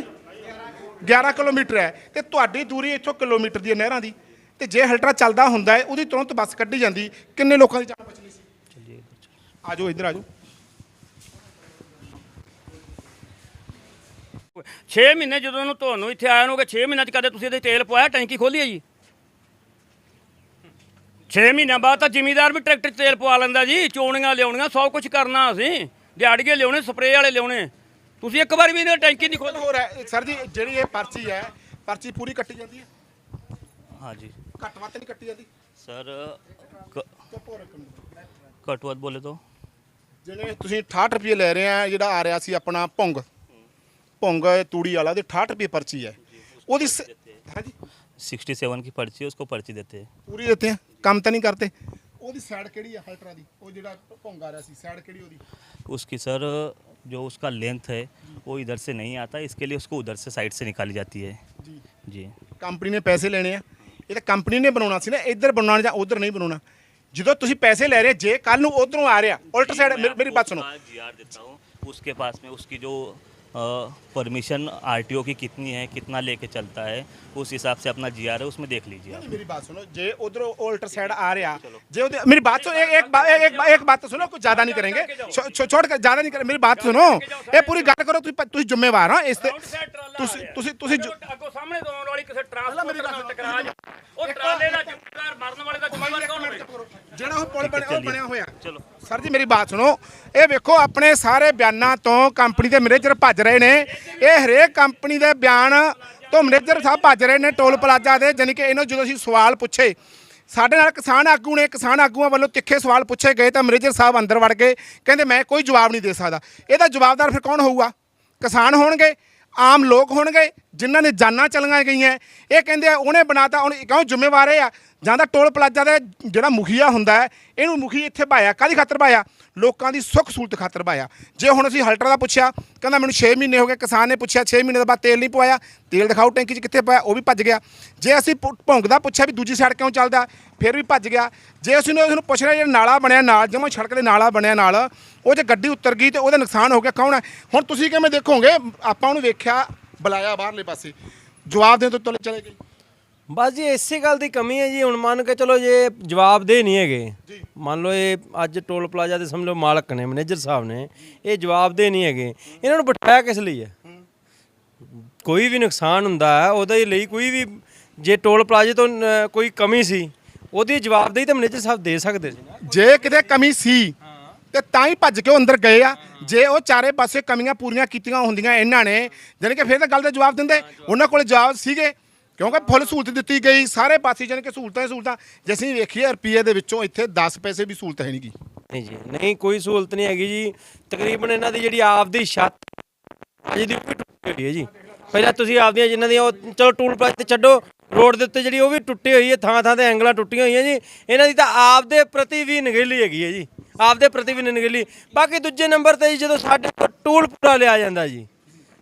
11 ਕਿਲੋਮੀਟਰ ਹੈ ਤੇ ਤੁਹਾਡੀ ਦੂਰੀ ਇੱਥੋਂ ਕਿਲੋਮੀਟਰ ਦੀ ਹੈ ਨਹਿਰਾਂ ਦੀ। ਤੇ ਜੇ ਹਲਟਰਾ ਚੱਲਦਾ ਹੁੰਦਾ ਹੈ, ਉਹਦੀ ਤੁਰੰਤ ਬੱਸ ਕੱਢੀ ਜਾਂਦੀ। ਕਿੰਨੇ ਲੋਕਾਂ ਦੀ ਜਾਨ ਬਚਣੀ ਸੀ? ਆਜੋ, ਇੱਧਰ ਜਾਓ 6 ਮਹੀਨੇ ਜਦੋਂ ਇਹਨੂੰ ਤੁਹਾਨੂੰ ਇੱਥੇ ਆਇਆ ਨੂੰ ਕਿ 6 ਮਹੀਨਿਆਂ ਚ ਕਦੇ ਤੁਸੀਂ ਇਹਦੇ ਤੇਲ ਪਵਾਇਆ? ਟੈਂਕੀ ਖੋਲੀ ਹੈ ਜੀ? 6 ਮਹੀਨਿਆਂ ਬਾਅਦ ਤਾਂ ਜ਼ਿਮੀਦਾਰ ਵੀ ਟਰੈਕਟਰ 'ਚ ਤੇਲ ਪਵਾ ਲੈਂਦਾ ਜੀ, ਚੋਣੀਆਂ ਲਿਆਉਣੀਆਂ, ਸਭ ਕੁਝ ਕਰਨਾ ਅਸੀਂ। ਦਿਹਾੜੀਏ ਲਿਆਉਣੇ, ਸਪਰੇਅ ਵਾਲੇ ਲਿਆਉਣੇ। ਤੁਸੀਂ ਇੱਕ ਵਾਰ ਵੀ ਇਹਨਾਂ ਟੈਂਕੀ ਨਹੀਂ ਗੱਲ ਖੋਲੀ ਹੋਰ ਹੈ ਸਰ ਜੀ ਜਿਹੜੀ ਇਹ ਪਰਚੀ ਹੈ ਪਰਚੀ ਪੂਰੀ ਕੱਟੀ ਜਾਂਦੀ ਹੈ हाँ जी ਘੱਟ ਵੱਧ ਨਹੀਂ ਕੱਟੀ ਜਾਂਦੀ सर क- ਚੁੱਪ ਰੱਖਣ कटवत बोले तो ਜਿਵੇਂ ਤੁਸੀਂ 68 ਰੁਪਏ ਲੈ ਰਹੇ ਆ ਜਿਹੜਾ ਆ ਰਿਹਾ ਸੀ ਆਪਣਾ ਭੁੰਗ ਭੁੰਗ ਤੂੜੀ ਵਾਲਾ ਉਹਦੀ 68 ਰੁਪਏ ਪਰਚੀ ਹੈ ਉਹਦੀ ਸ- ਹਾਂਜੀ 67 की पर्ची है उसको पर्ची देते हैं ਪੂਰੀ ਦਿੱਤੇ ਆ ਕੰਮ ਤਾਂ ਨਹੀਂ ਕਰਤੇ ਉਹਦੀ ਸਾਈਡ ਕਿਹੜੀ ਹੈ ਹਲਟਰਾ ਦੀ ਉਹ ਜਿਹੜਾ ਭੁੰਗ ਆ ਰਿਹਾ ਸੀ ਸਾਈਡ ਕਿਹੜੀ ਉਹਦੀ उसकी सर जो उसका लेंथ है वो इधर से नहीं आता इसके लिए उसको उधर से साइड से निकाली जाती है ਜੀ जी ਕੰਪਨੀ ਨੇ ਪੈਸੇ ਲੈਣੇ ਆ ਇਹ ਤਾਂ ਕੰਪਨੀ ਨੇ ਬਣਾਉਣਾ ਸੀ ਨਾ ਇੱਧਰ ਬਣਾਉਣਾ ਜਾਂ ਉੱਧਰ ਨਹੀਂ ਬਣਾਉਣਾ ਜਦੋਂ ਤੁਸੀਂ ਪੈਸੇ ਲੈ ਰਹੇ ਜੇ ਕੱਲ ਨੂੰ ਉਧਰੋਂ ਆ ਰਿਹਾ ਉਲਟ ਸਾਈਡ ਮੇਰੀ ਬਾਤ ਸੁਣੋ जी आर देता हूँ उसके पास में उसकी जो परमिशन आरटीओ की कितनी है कितना लेके चलता है उस हिसाब से अपना जी है उसमें देख लीजिए आप मेरी बात सुनो जे उधर उल्ट साइड आ रहा जे उधर मेरी बात सुनो एक एक बात एक, एक, एक बात तो सुनो कुछ ज्यादा नहीं करेंगे छो, छो, छोड़ कर ज्यादा नहीं करेंगे मेरी बात सुनो ये पूरी गल करो तुम तुम जिम्मेवार हो इस ते ਤੁਸੀਂ ਤੁਸੀਂ ਤੁਸੀਂ ਜੋ- ਅੱਗੋਂ ਸਾਹਮਣੇ ਤੋਂ ਆਉਣ ਵਾਲੀ ਕਿਸੇ ਟਰਾਂਸਪੋਰਟ ਨਾਲ ਟਕਰਾ ਜਾ ਉਹ ਟਰਾਲੇ ਦਾ ਜ਼ਿੰਮੇਦਾਰ ਮਰਨ ਵਾਲੇ ਦਾ ਜ਼ਿੰਮੇਵਾਰ ਕੌਣ ਹੋਵੇ ਜਿਹੜਾ ਉਹ ਪੁਲ ਬਣਿਆ ਉਹ ਬਣਿਆ ਹੋਇਆ चलो ਸਰ ਜੀ ਮੇਰੀ ਬਾਤ ਸੁਣੋ ਇਹ ਵੇਖੋ ਆਪਣੇ ਸਾਰੇ ਬਿਆਨਾਂ ਤੋਂ ਕੰਪਨੀ ਦੇ ਮੈਨੇਜਰ ਭੱਜ ਰਹੇ ਨੇ। ਇਹ ਹਰੇਕ ਕੰਪਨੀ ਦੇ ਬਿਆਨ ਤੋਂ ਮੈਨੇਜਰ ਸਾਹਿਬ ਭੱਜ ਰਹੇ ਨੇ ਟੋਲ ਪਲਾਜ਼ਾ ਦੇ, ਜਾਣੀ ਕਿ ਇਹਨੂੰ ਜਦੋਂ ਅਸੀਂ ਸਵਾਲ ਪੁੱਛੇ, ਸਾਡੇ ਨਾਲ ਕਿਸਾਨ ਆਗੂ ਨੇ, ਕਿਸਾਨ ਆਗੂਆਂ ਵੱਲੋਂ ਤਿੱਖੇ ਸਵਾਲ ਪੁੱਛੇ ਗਏ ਤਾਂ ਮੈਨੇਜਰ ਸਾਹਿਬ ਅੰਦਰ ਵੜ ਗਏ, ਕਹਿੰਦੇ ਮੈਂ ਕੋਈ ਜਵਾਬ ਨਹੀਂ ਦੇ ਸਕਦਾ। ਇਹਦਾ ਜਵਾਬਦਾਰ ਫਿਰ ਕੌਣ ਹੋਊਗਾ? ਕਿਸਾਨ ਹੋਣਗੇ, ਆਮ ਲੋਕ ਹੋਣਗੇ, ਜਿਨ੍ਹਾਂ ਨੇ ਜਾਨਾਂ ਚਲੀਆਂ ਗਈਆਂ। ਇਹ ਕਹਿੰਦੇ ਆ, ਉਹਨੇ ਬਣਾਤਾ ਹੁਣ ਕਿਉਂ ਜ਼ਿੰਮੇਵਾਰ ਇਹ ਆ? ਜਾਂ ਤਾਂ ਟੋਲ ਪਲਾਜ਼ਾ ਦੇ ਜਿਹੜਾ ਮੁਖੀਆ ਹੁੰਦਾ ਹੈ, ਇਹਨੂੰ ਮੁਖੀ ਇੱਥੇ ਪਾਇਆ। ਕਾਹਦੀ ਖਾਤਰ ਪਾਇਆ? ਲੋਕਾਂ ਦੀ ਸੁੱਖ ਸਹੂਲਤ ਖਾਤਰ ਪਾਇਆ। ਜੇ ਹੁਣ ਅਸੀਂ ਹਲਟਰ ਦਾ ਪੁੱਛਿਆ, ਕਹਿੰਦਾ ਮੈਨੂੰ 6 ਮਹੀਨੇ ਹੋ ਗਏ, ਕਿਸਾਨ ਨੇ ਪੁੱਛਿਆ 6 ਮਹੀਨੇ ਦੇ ਬਾਅਦ ਤੇਲ ਨਹੀਂ ਪਵਾਇਆ। ਤੇਲ ਦਿਖਾਓ ਟੈਂਕੀ 'ਚ ਕਿੱਥੇ ਪਾਇਆ, ਉਹ ਵੀ ਭੱਜ ਗਿਆ। ਜੇ ਅਸੀਂ ਭੁ- ਭੌਂਕ ਪੁੱਛਿਆ ਵੀ ਦੂਜੀ ਸਾਈਡ ਕਿਉਂ ਚੱਲਦਾ, ਫਿਰ ਵੀ ਭੱਜ ਗਿਆ। ਜੇ ਅਸੀਂ ਨੇ ਉਸਨੂੰ ਪੁੱਛ ਰਿਹਾ ਜਿਹੜਾ ਨਾਲਾ ਬਣਿਆ ਨਾਲ, ਜਮਾ ਸੜਕ ਦੇ ਨਾਲਾ ਬਣਿਆ ਨਾਲ, ਉਹ ਜੇ ਗੱਡੀ ਉਤਰ ਗਈ ਤੇ ਉਹਦਾ ਨੁਕਸਾਨ ਹੋ ਗਿਆ, ਕੌਣ ਹੈ? ਹੁਣ ਤੁਸੀਂ ਕਿਵੇਂ ਦੇਖੋਗੇ? ਆਪਾਂ ਉਹਨੂੰ ਵੇਖਿਆ, ਬੁਲਾਇਆ ਬਾਹਰਲੇ ਪਾਸੇ। ਜਵਾਬ ਦੇਣ ਤੋਂ ਤੁਲੇ ਚਲੇ ਗਏ। ਬਸ ਜੀ ਇਸੇ ਗੱਲ ਦੀ ਕਮੀ ਹੈ ਜੀ ਹੁਣ ਮੰਨ ਕੇ ਚਲੋ ਜੇ ਜਵਾਬ ਦੇ ਨਹੀਂ ਹੈਗੇ। ਮੰਨ ਲਓ ਇਹ ਅੱਜ ਟੋਲ ਪਲਾਜ਼ਾ ਦੇ ਸਮਝ ਲਓ ਮਾਲਕ ਨੇ ਮੈਨੇਜਰ ਸਾਹਿਬ ਨੇ ਇਹ ਜਵਾਬ ਦੇ ਨਹੀਂ ਹੈਗੇ। ਇਹਨਾਂ ਨੂੰ ਬਿਠਾਇਆ ਕਿਸ ਲਈ ਹੈ? ਕੋਈ ਵੀ ਨੁਕਸਾਨ ਹੁੰਦਾ ਹੈ ਉਹਦੇ ਲਈ ਕੋਈ ਵੀ ਜੇ ਟੋਲ ਪਲਾਜ਼ੇ ਤੋਂ ਕੋਈ ਕਮੀ ਸੀ ਉਹਦੀ ਜਵਾਬਦੇਹੀ ਤਾਂ ਮੈਨੇਜਰ ਸਾਹਿਬ ਦੇ ਸਕਦੇ ਸੀ। ਜੇ ਕਿਤੇ ਕਮੀ ਸੀ ਤੇ ਤਾਂ ਹੀ ਭੱਜ ਕੇ ਉਹ ਅੰਦਰ ਗਏ ਆ। ਜੇ ਉਹ ਚਾਰੇ ਪਾਸੇ ਕਮੀਆਂ ਪੂਰੀਆਂ ਕੀਤੀਆਂ ਹੁੰਦੀਆਂ ਇਹਨਾਂ ਨੇ ਜਾਣੀ ਕਿ ਫਿਰ ਤਾਂ ਗੱਲ ਦਾ ਜਵਾਬ ਦਿੰਦੇ। ਉਹਨਾਂ ਕੋਲ ਜਵਾਬ ਸੀਗੇ। ਕਿਉਂਕਿ ਫੁੱਲ ਸਹੂਲਤ ਦਿੱਤੀ ਗਈ, ਸਾਰੇ ਪਾਸੇ ਜਾਣੀ ਕਿ ਸਹੂਲਤਾਂ ਹੀ ਸਹੂਲਤਾਂ। ਜੇ ਅਸੀਂ ਵੇਖੀਏ ਰੁਪਈਏ ਦੇ ਵਿੱਚੋਂ, ਇੱਥੇ 10 ਪੈਸੇ ਵੀ ਸਹੂਲਤ ਹੈ ਨਹੀਂ ਗੀ। ਨਹੀਂ ਜੀ, ਨਹੀਂ, ਕੋਈ ਸਹੂਲਤ ਨਹੀਂ ਹੈਗੀ ਜੀ। ਤਕਰੀਬਨ ਇਹਨਾਂ ਦੀ ਜਿਹੜੀ ਆਪਦੀ ਛੱਤ ਅਜੇ ਦੀ ਟੁੱਟੀ ਹੋਈ ਹੈ ਜੀ। ਪਹਿਲਾਂ ਤੁਸੀਂ ਆਪਦੀਆਂ ਜਿਨ੍ਹਾਂ ਦੀਆਂ ਉਹ, ਚਲੋ ਟੂਲ ਪਲਾਜ਼ਾ ਤੇ ਛੱਡੋ, ਰੋਡ ਦੇ ਉੱਤੇ ਜਿਹੜੀ ਉਹ ਵੀ ਟੁੱਟੀ ਹੋਈ ਹੈ ਥਾਂ ਥਾਂ ਤੇ ਐਂਗਲਾਂ ਟੁੱਟੀਆਂ ਹੋਈਆਂ ਜੀ। ਇਹਨਾਂ ਦੀ ਤਾਂ ਆਪਦੇ ਪ੍ਰਤੀ ਵੀ ਨਗੇਲੀ ਹੈਗੀ ਹੈ ਜੀ। ਆਪਦੇ ਪ੍ਰਤੀ ਵੀ ਨਗੇਲੀ। ਬਾਕੀ ਦੂਜੇ ਨੰਬਰ ਤੇ ਜੀ, ਜਦੋਂ ਸਾਡੇ ਕੋਲ ਟੂਲ ਪੂਰਾ ਲਿਆ ਜਾਂਦਾ ਜੀ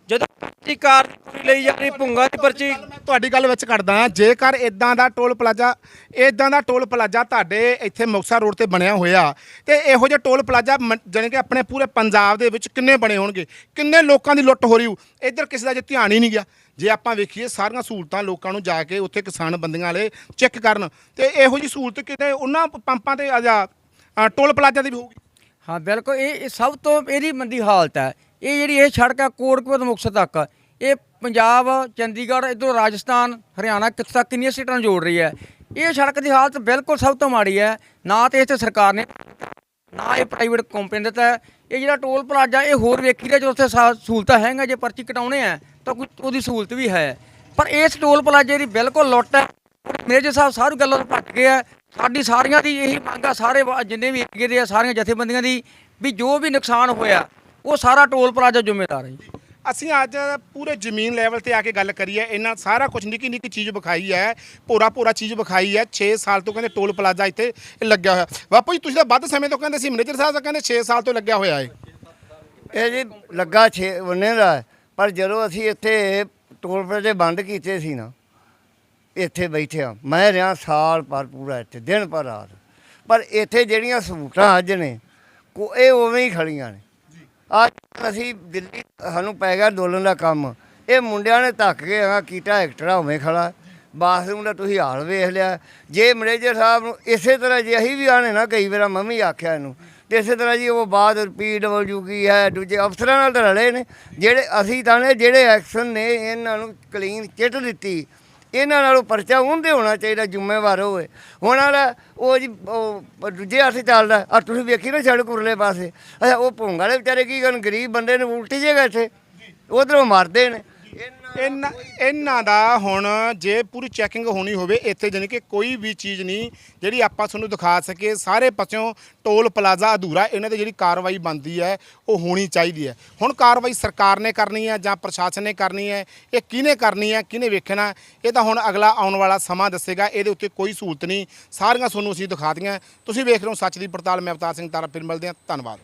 ਜਦੋਂ ਪਰਚੀ ਕਾਰ ਦੀ ਪੂਰੀ ਲਈ ਜਾਂਦੀ ਭੁੰਗਾ ਦੀ ਪਰਚੀ ਤੁਹਾਡੀ ਗੱਲ ਵਿੱਚ ਕੱਢਦਾ ਹਾਂ। ਜੇਕਰ ਇਦਾਂ ਦਾ ਟੋਲ ਪਲਾਜ਼ਾ ਇਦਾਂ ਦਾ ਟੋਲ ਪਲਾਜ਼ਾ ਤੁਹਾਡੇ ਇੱਥੇ ਮੁਕਤਸਰ ਰੋਡ ਤੇ ਬਣਿਆ ਹੋਇਆ ਤੇ ਇਹੋ ਜਿਹਾ ਟੋਲ ਪਲਾਜ਼ਾ ਜਾਣੀ ਕਿ ਆਪਣੇ ਪੂਰੇ ਪੰਜਾਬ ਦੇ ਵਿੱਚ ਕਿੰਨੇ ਬਣੇ ਹੋਣਗੇ? ਕਿੰਨੇ ਲੋਕਾਂ ਦੀ ਲੁੱਟ ਹੋ ਰਹੀ ਹੋ ਇੱਧਰ ਕਿਸੇ ਦਾ ਜੇ ਧਿਆਨ ਹੀ ਨਹੀਂ ਗਿਆ। ਜੇ ਆਪਾਂ ਵੇਖੀਏ ਸਾਰੀਆਂ ਸਹੂਲਤਾਂ ਲੋਕਾਂ ਨੂੰ ਜਾ ਕੇ ਉੱਥੇ ਕਿਸਾਨ ਬੰਦੀਆਂ ਵਾਲੇ ਚੈੱਕ ਕਰਨ ਤੇ ਇਹੋ ਜੀ ਸਹੂਲਤ ਕਿਤੇ ਉਹਨਾਂ ਪੰਪਾਂ ਤੇ ਆ ਜਾ ਟੋਲ ਪਲਾਜ਼ਾ ਦੀ ਵੀ ਹੋਊਗੀ। ਹਾਂ ਬਿਲਕੁਲ। ਇਹ ਇਹ ਸਭ ਤੋਂ ਇਹਦੀ ਮੰਦੀ ਹਾਲਤ ਹੈ। ਇਹ ਜਿਹੜੀ ਇਹ ਸੜਕ ਹੈ ਕੋਟਕਪੁਰ ਤੋਂ ਮੁਕਤਸਰ ਤੱਕ। ਇਹ ਪੰਜਾਬ, ਚੰਡੀਗੜ੍ਹ, ਇਧਰੋਂ ਰਾਜਸਥਾਨ, ਹਰਿਆਣਾ, ਕਿੱਥੇ ਤੱਕ ਕਿੰਨੀਆਂ ਸਟੇਟਾਂ ਨੂੰ ਜੋੜ ਰਹੀ ਹੈ? ਇਹ ਸੜਕ ਦੀ ਹਾਲਤ ਬਿਲਕੁਲ ਸਭ ਤੋਂ ਮਾੜੀ ਹੈ। ਨਾ ਤੇ ਇੱਥੇ ਸਰਕਾਰ ਨੇ, ਨਾ ਇਹ ਪ੍ਰਾਈਵੇਟ ਕੰਪਨੀ ਦਿੱਤਾ ਹੈ। ਇਹ ਜਿਹੜਾ ਟੋਲ ਪਲਾਜ਼ਾ, ਇਹ ਹੋਰ ਵੇਖੀ ਦਾ ਜੋ ਉੱਥੇ ਸਾ- ਸਹੂਲਤਾਂ ਹੈਗਾ ਜੇ ਪਰਚੀ ਕਟਾਉਣੇ ਆ ਤਾਂ ਕੋਈ ਉਹਦੀ ਸਹੂਲਤ ਵੀ ਹੈ। ਪਰ ਇਸ ਟੋਲ ਪਲਾਜ਼ੇ ਦੀ ਬਿਲਕੁਲ ਲੁੱਟ ਹੈ। ਮੇਰੇ ਮੇਜਰ ਸਾਹਿਬ ਸਾਰੀ ਗੱਲਾਂ ਤੋਂ ਭੱਜ ਗਏ ਆ ਸਾਡੀ ਸਾਰੀਆਂ ਦੀ ਇਹੀ ਮੰਗ ਆ, ਸਾਰੇ ਵਾ- ਜਿੰਨੇ ਵੀ ਏਰੀਏ ਦੇ ਆ, ਸਾਰੀਆਂ ਜਥੇਬੰਦੀਆਂ ਦੀ, ਵੀ ਜੋ ਵੀ ਨੁਕਸਾਨ ਹੋਇਆ ਉਹ ਸਾਰਾ ਟੋਲ ਪਲਾਜ਼ਾ ਜ਼ਿੰਮੇਦਾਰ ਹੈ ਜੀ। ਅਸੀਂ ਅੱਜ ਪੂਰੇ ਜ਼ਮੀਨ ਲੈਵਲ ਤੇ ਆ ਕੇ ਗੱਲ ਕਰੀ ਹੈ। ਇਹਨਾਂ ਸਾਰਾ ਕੁਝ ਨਿੱਕੀ ਨਿੱਕੀ ਚੀਜ਼ ਵਿਖਾਈ ਹੈ। ਪੂਰਾ ਪੂਰਾ ਚੀਜ਼ ਵਿਖਾਈ ਹੈ। 6 ਸਾਲ ਤੋਂ ਕਹਿੰਦੇ ਟੋਲ ਪਲਾਜ਼ਾ ਇੱਥੇ ਲੱਗਿਆ ਹੋਇਆ। ਬਾਪੂ ਜੀ ਤੁਸੀਂ ਤਾਂ ਵੱਧ ਸਮੇਂ ਤੋਂ ਕਹਿੰਦੇ ਸੀ ਮੈਨੇਜਰ ਸਾਹਿਬ ਤਾਂ ਕਹਿੰਦੇ 6 ਸਾਲ ਤੋਂ ਲੱਗਿਆ ਹੋਇਆ ਹੈ। ਇਹ ਜੀ ਲੱਗਾ 6 ਉਹਨੇ ਦਾ ਹੈ। ਪਰ ਜਦੋਂ ਅਸੀਂ ਇੱਥੇ ਟੋਲ ਪਲਾਜ਼ੇ ਬੰਦ ਕੀਤੇ ਸੀ ਨਾ ਇੱਥੇ ਬੈਠੇ ਆ ਮੈਂ ਰਿਹਾ ਸਾਲ ਪਰ ਪੂਰਾ ਇੱਥੇ ਦਿਨ ਪਰ ਰਾਤ। ਪਰ ਇੱਥੇ ਜਿਹੜੀਆਂ ਸਹੂਲਤਾਂ ਅੱਜ ਨੇ ਕੋ ਇਹ ਉਵੇਂ ਹੀ ਖੜੀਆਂ ਨੇ। ਅੱਜ ਅਸੀਂ ਦਿੱਲੀ, ਸਾਨੂੰ ਪੈ ਗਿਆ ਅੰਦੋਲਨ ਦਾ ਕੰਮ। ਇਹ ਮੁੰਡਿਆਂ ਨੇ ਧੱਕ ਕੇ ਆ ਕੀਤਾ ਐਕਟਰਾ ਉਵੇਂ ਖੜਾ। ਬਾਥਰੂਮ ਦਾ ਤੁਸੀਂ ਹਾਲ ਵੇਖ ਲਿਆ। ਜੇ ਮੈਨੇਜਰ ਸਾਹਿਬ ਨੂੰ ਇਸੇ ਤਰ੍ਹਾਂ ਜੇ ਅਸੀਂ ਵੀ ਆਣੇ ਨਾ ਕਈ ਵਾਰ ਮੰਮੀ ਆਖਿਆ ਇਹਨੂੰ। ਤੇ ਇਸੇ ਤਰ੍ਹਾਂ ਜੀ ਉਹ ਬਾਅਦ ਪੀਡਬਲਯੂ ਕੀ ਹੈ ਦੂਜੇ ਅਫਸਰਾਂ ਨਾਲ ਤਾਂ ਰਲੇ ਨੇ। ਜਿਹੜੇ ਅਸੀਂ ਤਾਂ ਨੇ, ਜਿਹੜੇ ਐਕਸ਼ਨ ਨੇ, ਇਹਨਾਂ ਨੂੰ ਕਲੀਨ ਚਿੱਟ ਦਿੱਤੀ। ਇਹਨਾਂ ਨਾਲੋਂ ਪਰਚਾ ਉਹਦੇ ਹੋਣਾ ਚਾਹੀਦਾ ਜ਼ਿੰਮੇਵਾਰ ਹੋਵੇ। ਹੁਣ ਵਾਲਾ ਉਹ ਜੀ ਦੂਜੇ ਹੱਥ ਚੱਲਦਾ ਆ ਤੁਸੀਂ ਵੇਖੀ ਨਾ ਸੜਕ ਉਰਲੇ ਪਾਸੇ। ਅੱਛਾ ਉਹ ਭੋਂਗ ਵਾਲੇ ਵਿਚਾਰੇ ਕੀ ਕਰਨ ਗਰੀਬ ਬੰਦੇ ਨੂੰ ਉਲਟੀ ਜੇਗਾ ਇੱਥੇ। ਉਧਰੋਂ ਮਰਦੇ ਨੇ। ਇਹਨਾਂ ਇਹਨਾਂ ਦਾ ਹੁਣ ਜੇ ਪੂਰੀ ਚੈਕਿੰਗ ਹੋਣੀ ਹੋਵੇ, ਇੱਥੇ ਜਾਣੀ ਕਿ ਕੋਈ ਵੀ ਚੀਜ਼ ਨਹੀਂ ਜਿਹੜੀ ਆਪਾਂ ਤੁਹਾਨੂੰ ਦਿਖਾ ਸਕੀਏ। ਸਾਰੇ ਪਾਸਿਓਂ ਟੋਲ ਪਲਾਜ਼ਾ ਅਧੂਰਾ, ਇਹਨਾਂ ਤੇ ਜਿਹੜੀ ਕਾਰਵਾਈ ਬਣਦੀ ਹੈ, ਉਹ ਹੋਣੀ ਚਾਹੀਦੀ ਹੈ। ਹੁਣ ਕਾਰਵਾਈ ਸਰਕਾਰ ਨੇ ਕਰਨੀ ਹੈ ਜਾਂ ਪ੍ਰਸ਼ਾਸਨ ਨੇ ਕਰਨੀ ਹੈ, ਇਹ ਕਿਹਨੇ ਕਰਨੀ ਹੈ, ਕਿਹਨੇ ਵੇਖਣਾ? ਇਹ ਤਾਂ ਹੁਣ ਅਗਲਾ ਆਉਣ ਵਾਲਾ ਸਮਾਂ ਦੱਸੇਗਾ, ਇਹਦੇ ਉੱਤੇ ਕੋਈ ਸਹੂਲਤ ਨਹੀਂ। ਸਾਰੀਆਂ ਤੁਹਾਨੂੰ ਅਸੀਂ ਦਿਖਾ ਦਿੱਤੀਆਂ। ਤੁਸੀਂ ਵੇਖ ਰਹੇ ਹੋ ਸੱਚ ਦੀ ਪੜਤਾਲ, ਮੈਂ ਅਵਤਾਰ ਸਿੰਘ ਤਾਰਾ ਫਿਰ ਮਿਲਦੇ ਹਾਂ। ਧੰਨਵਾਦ।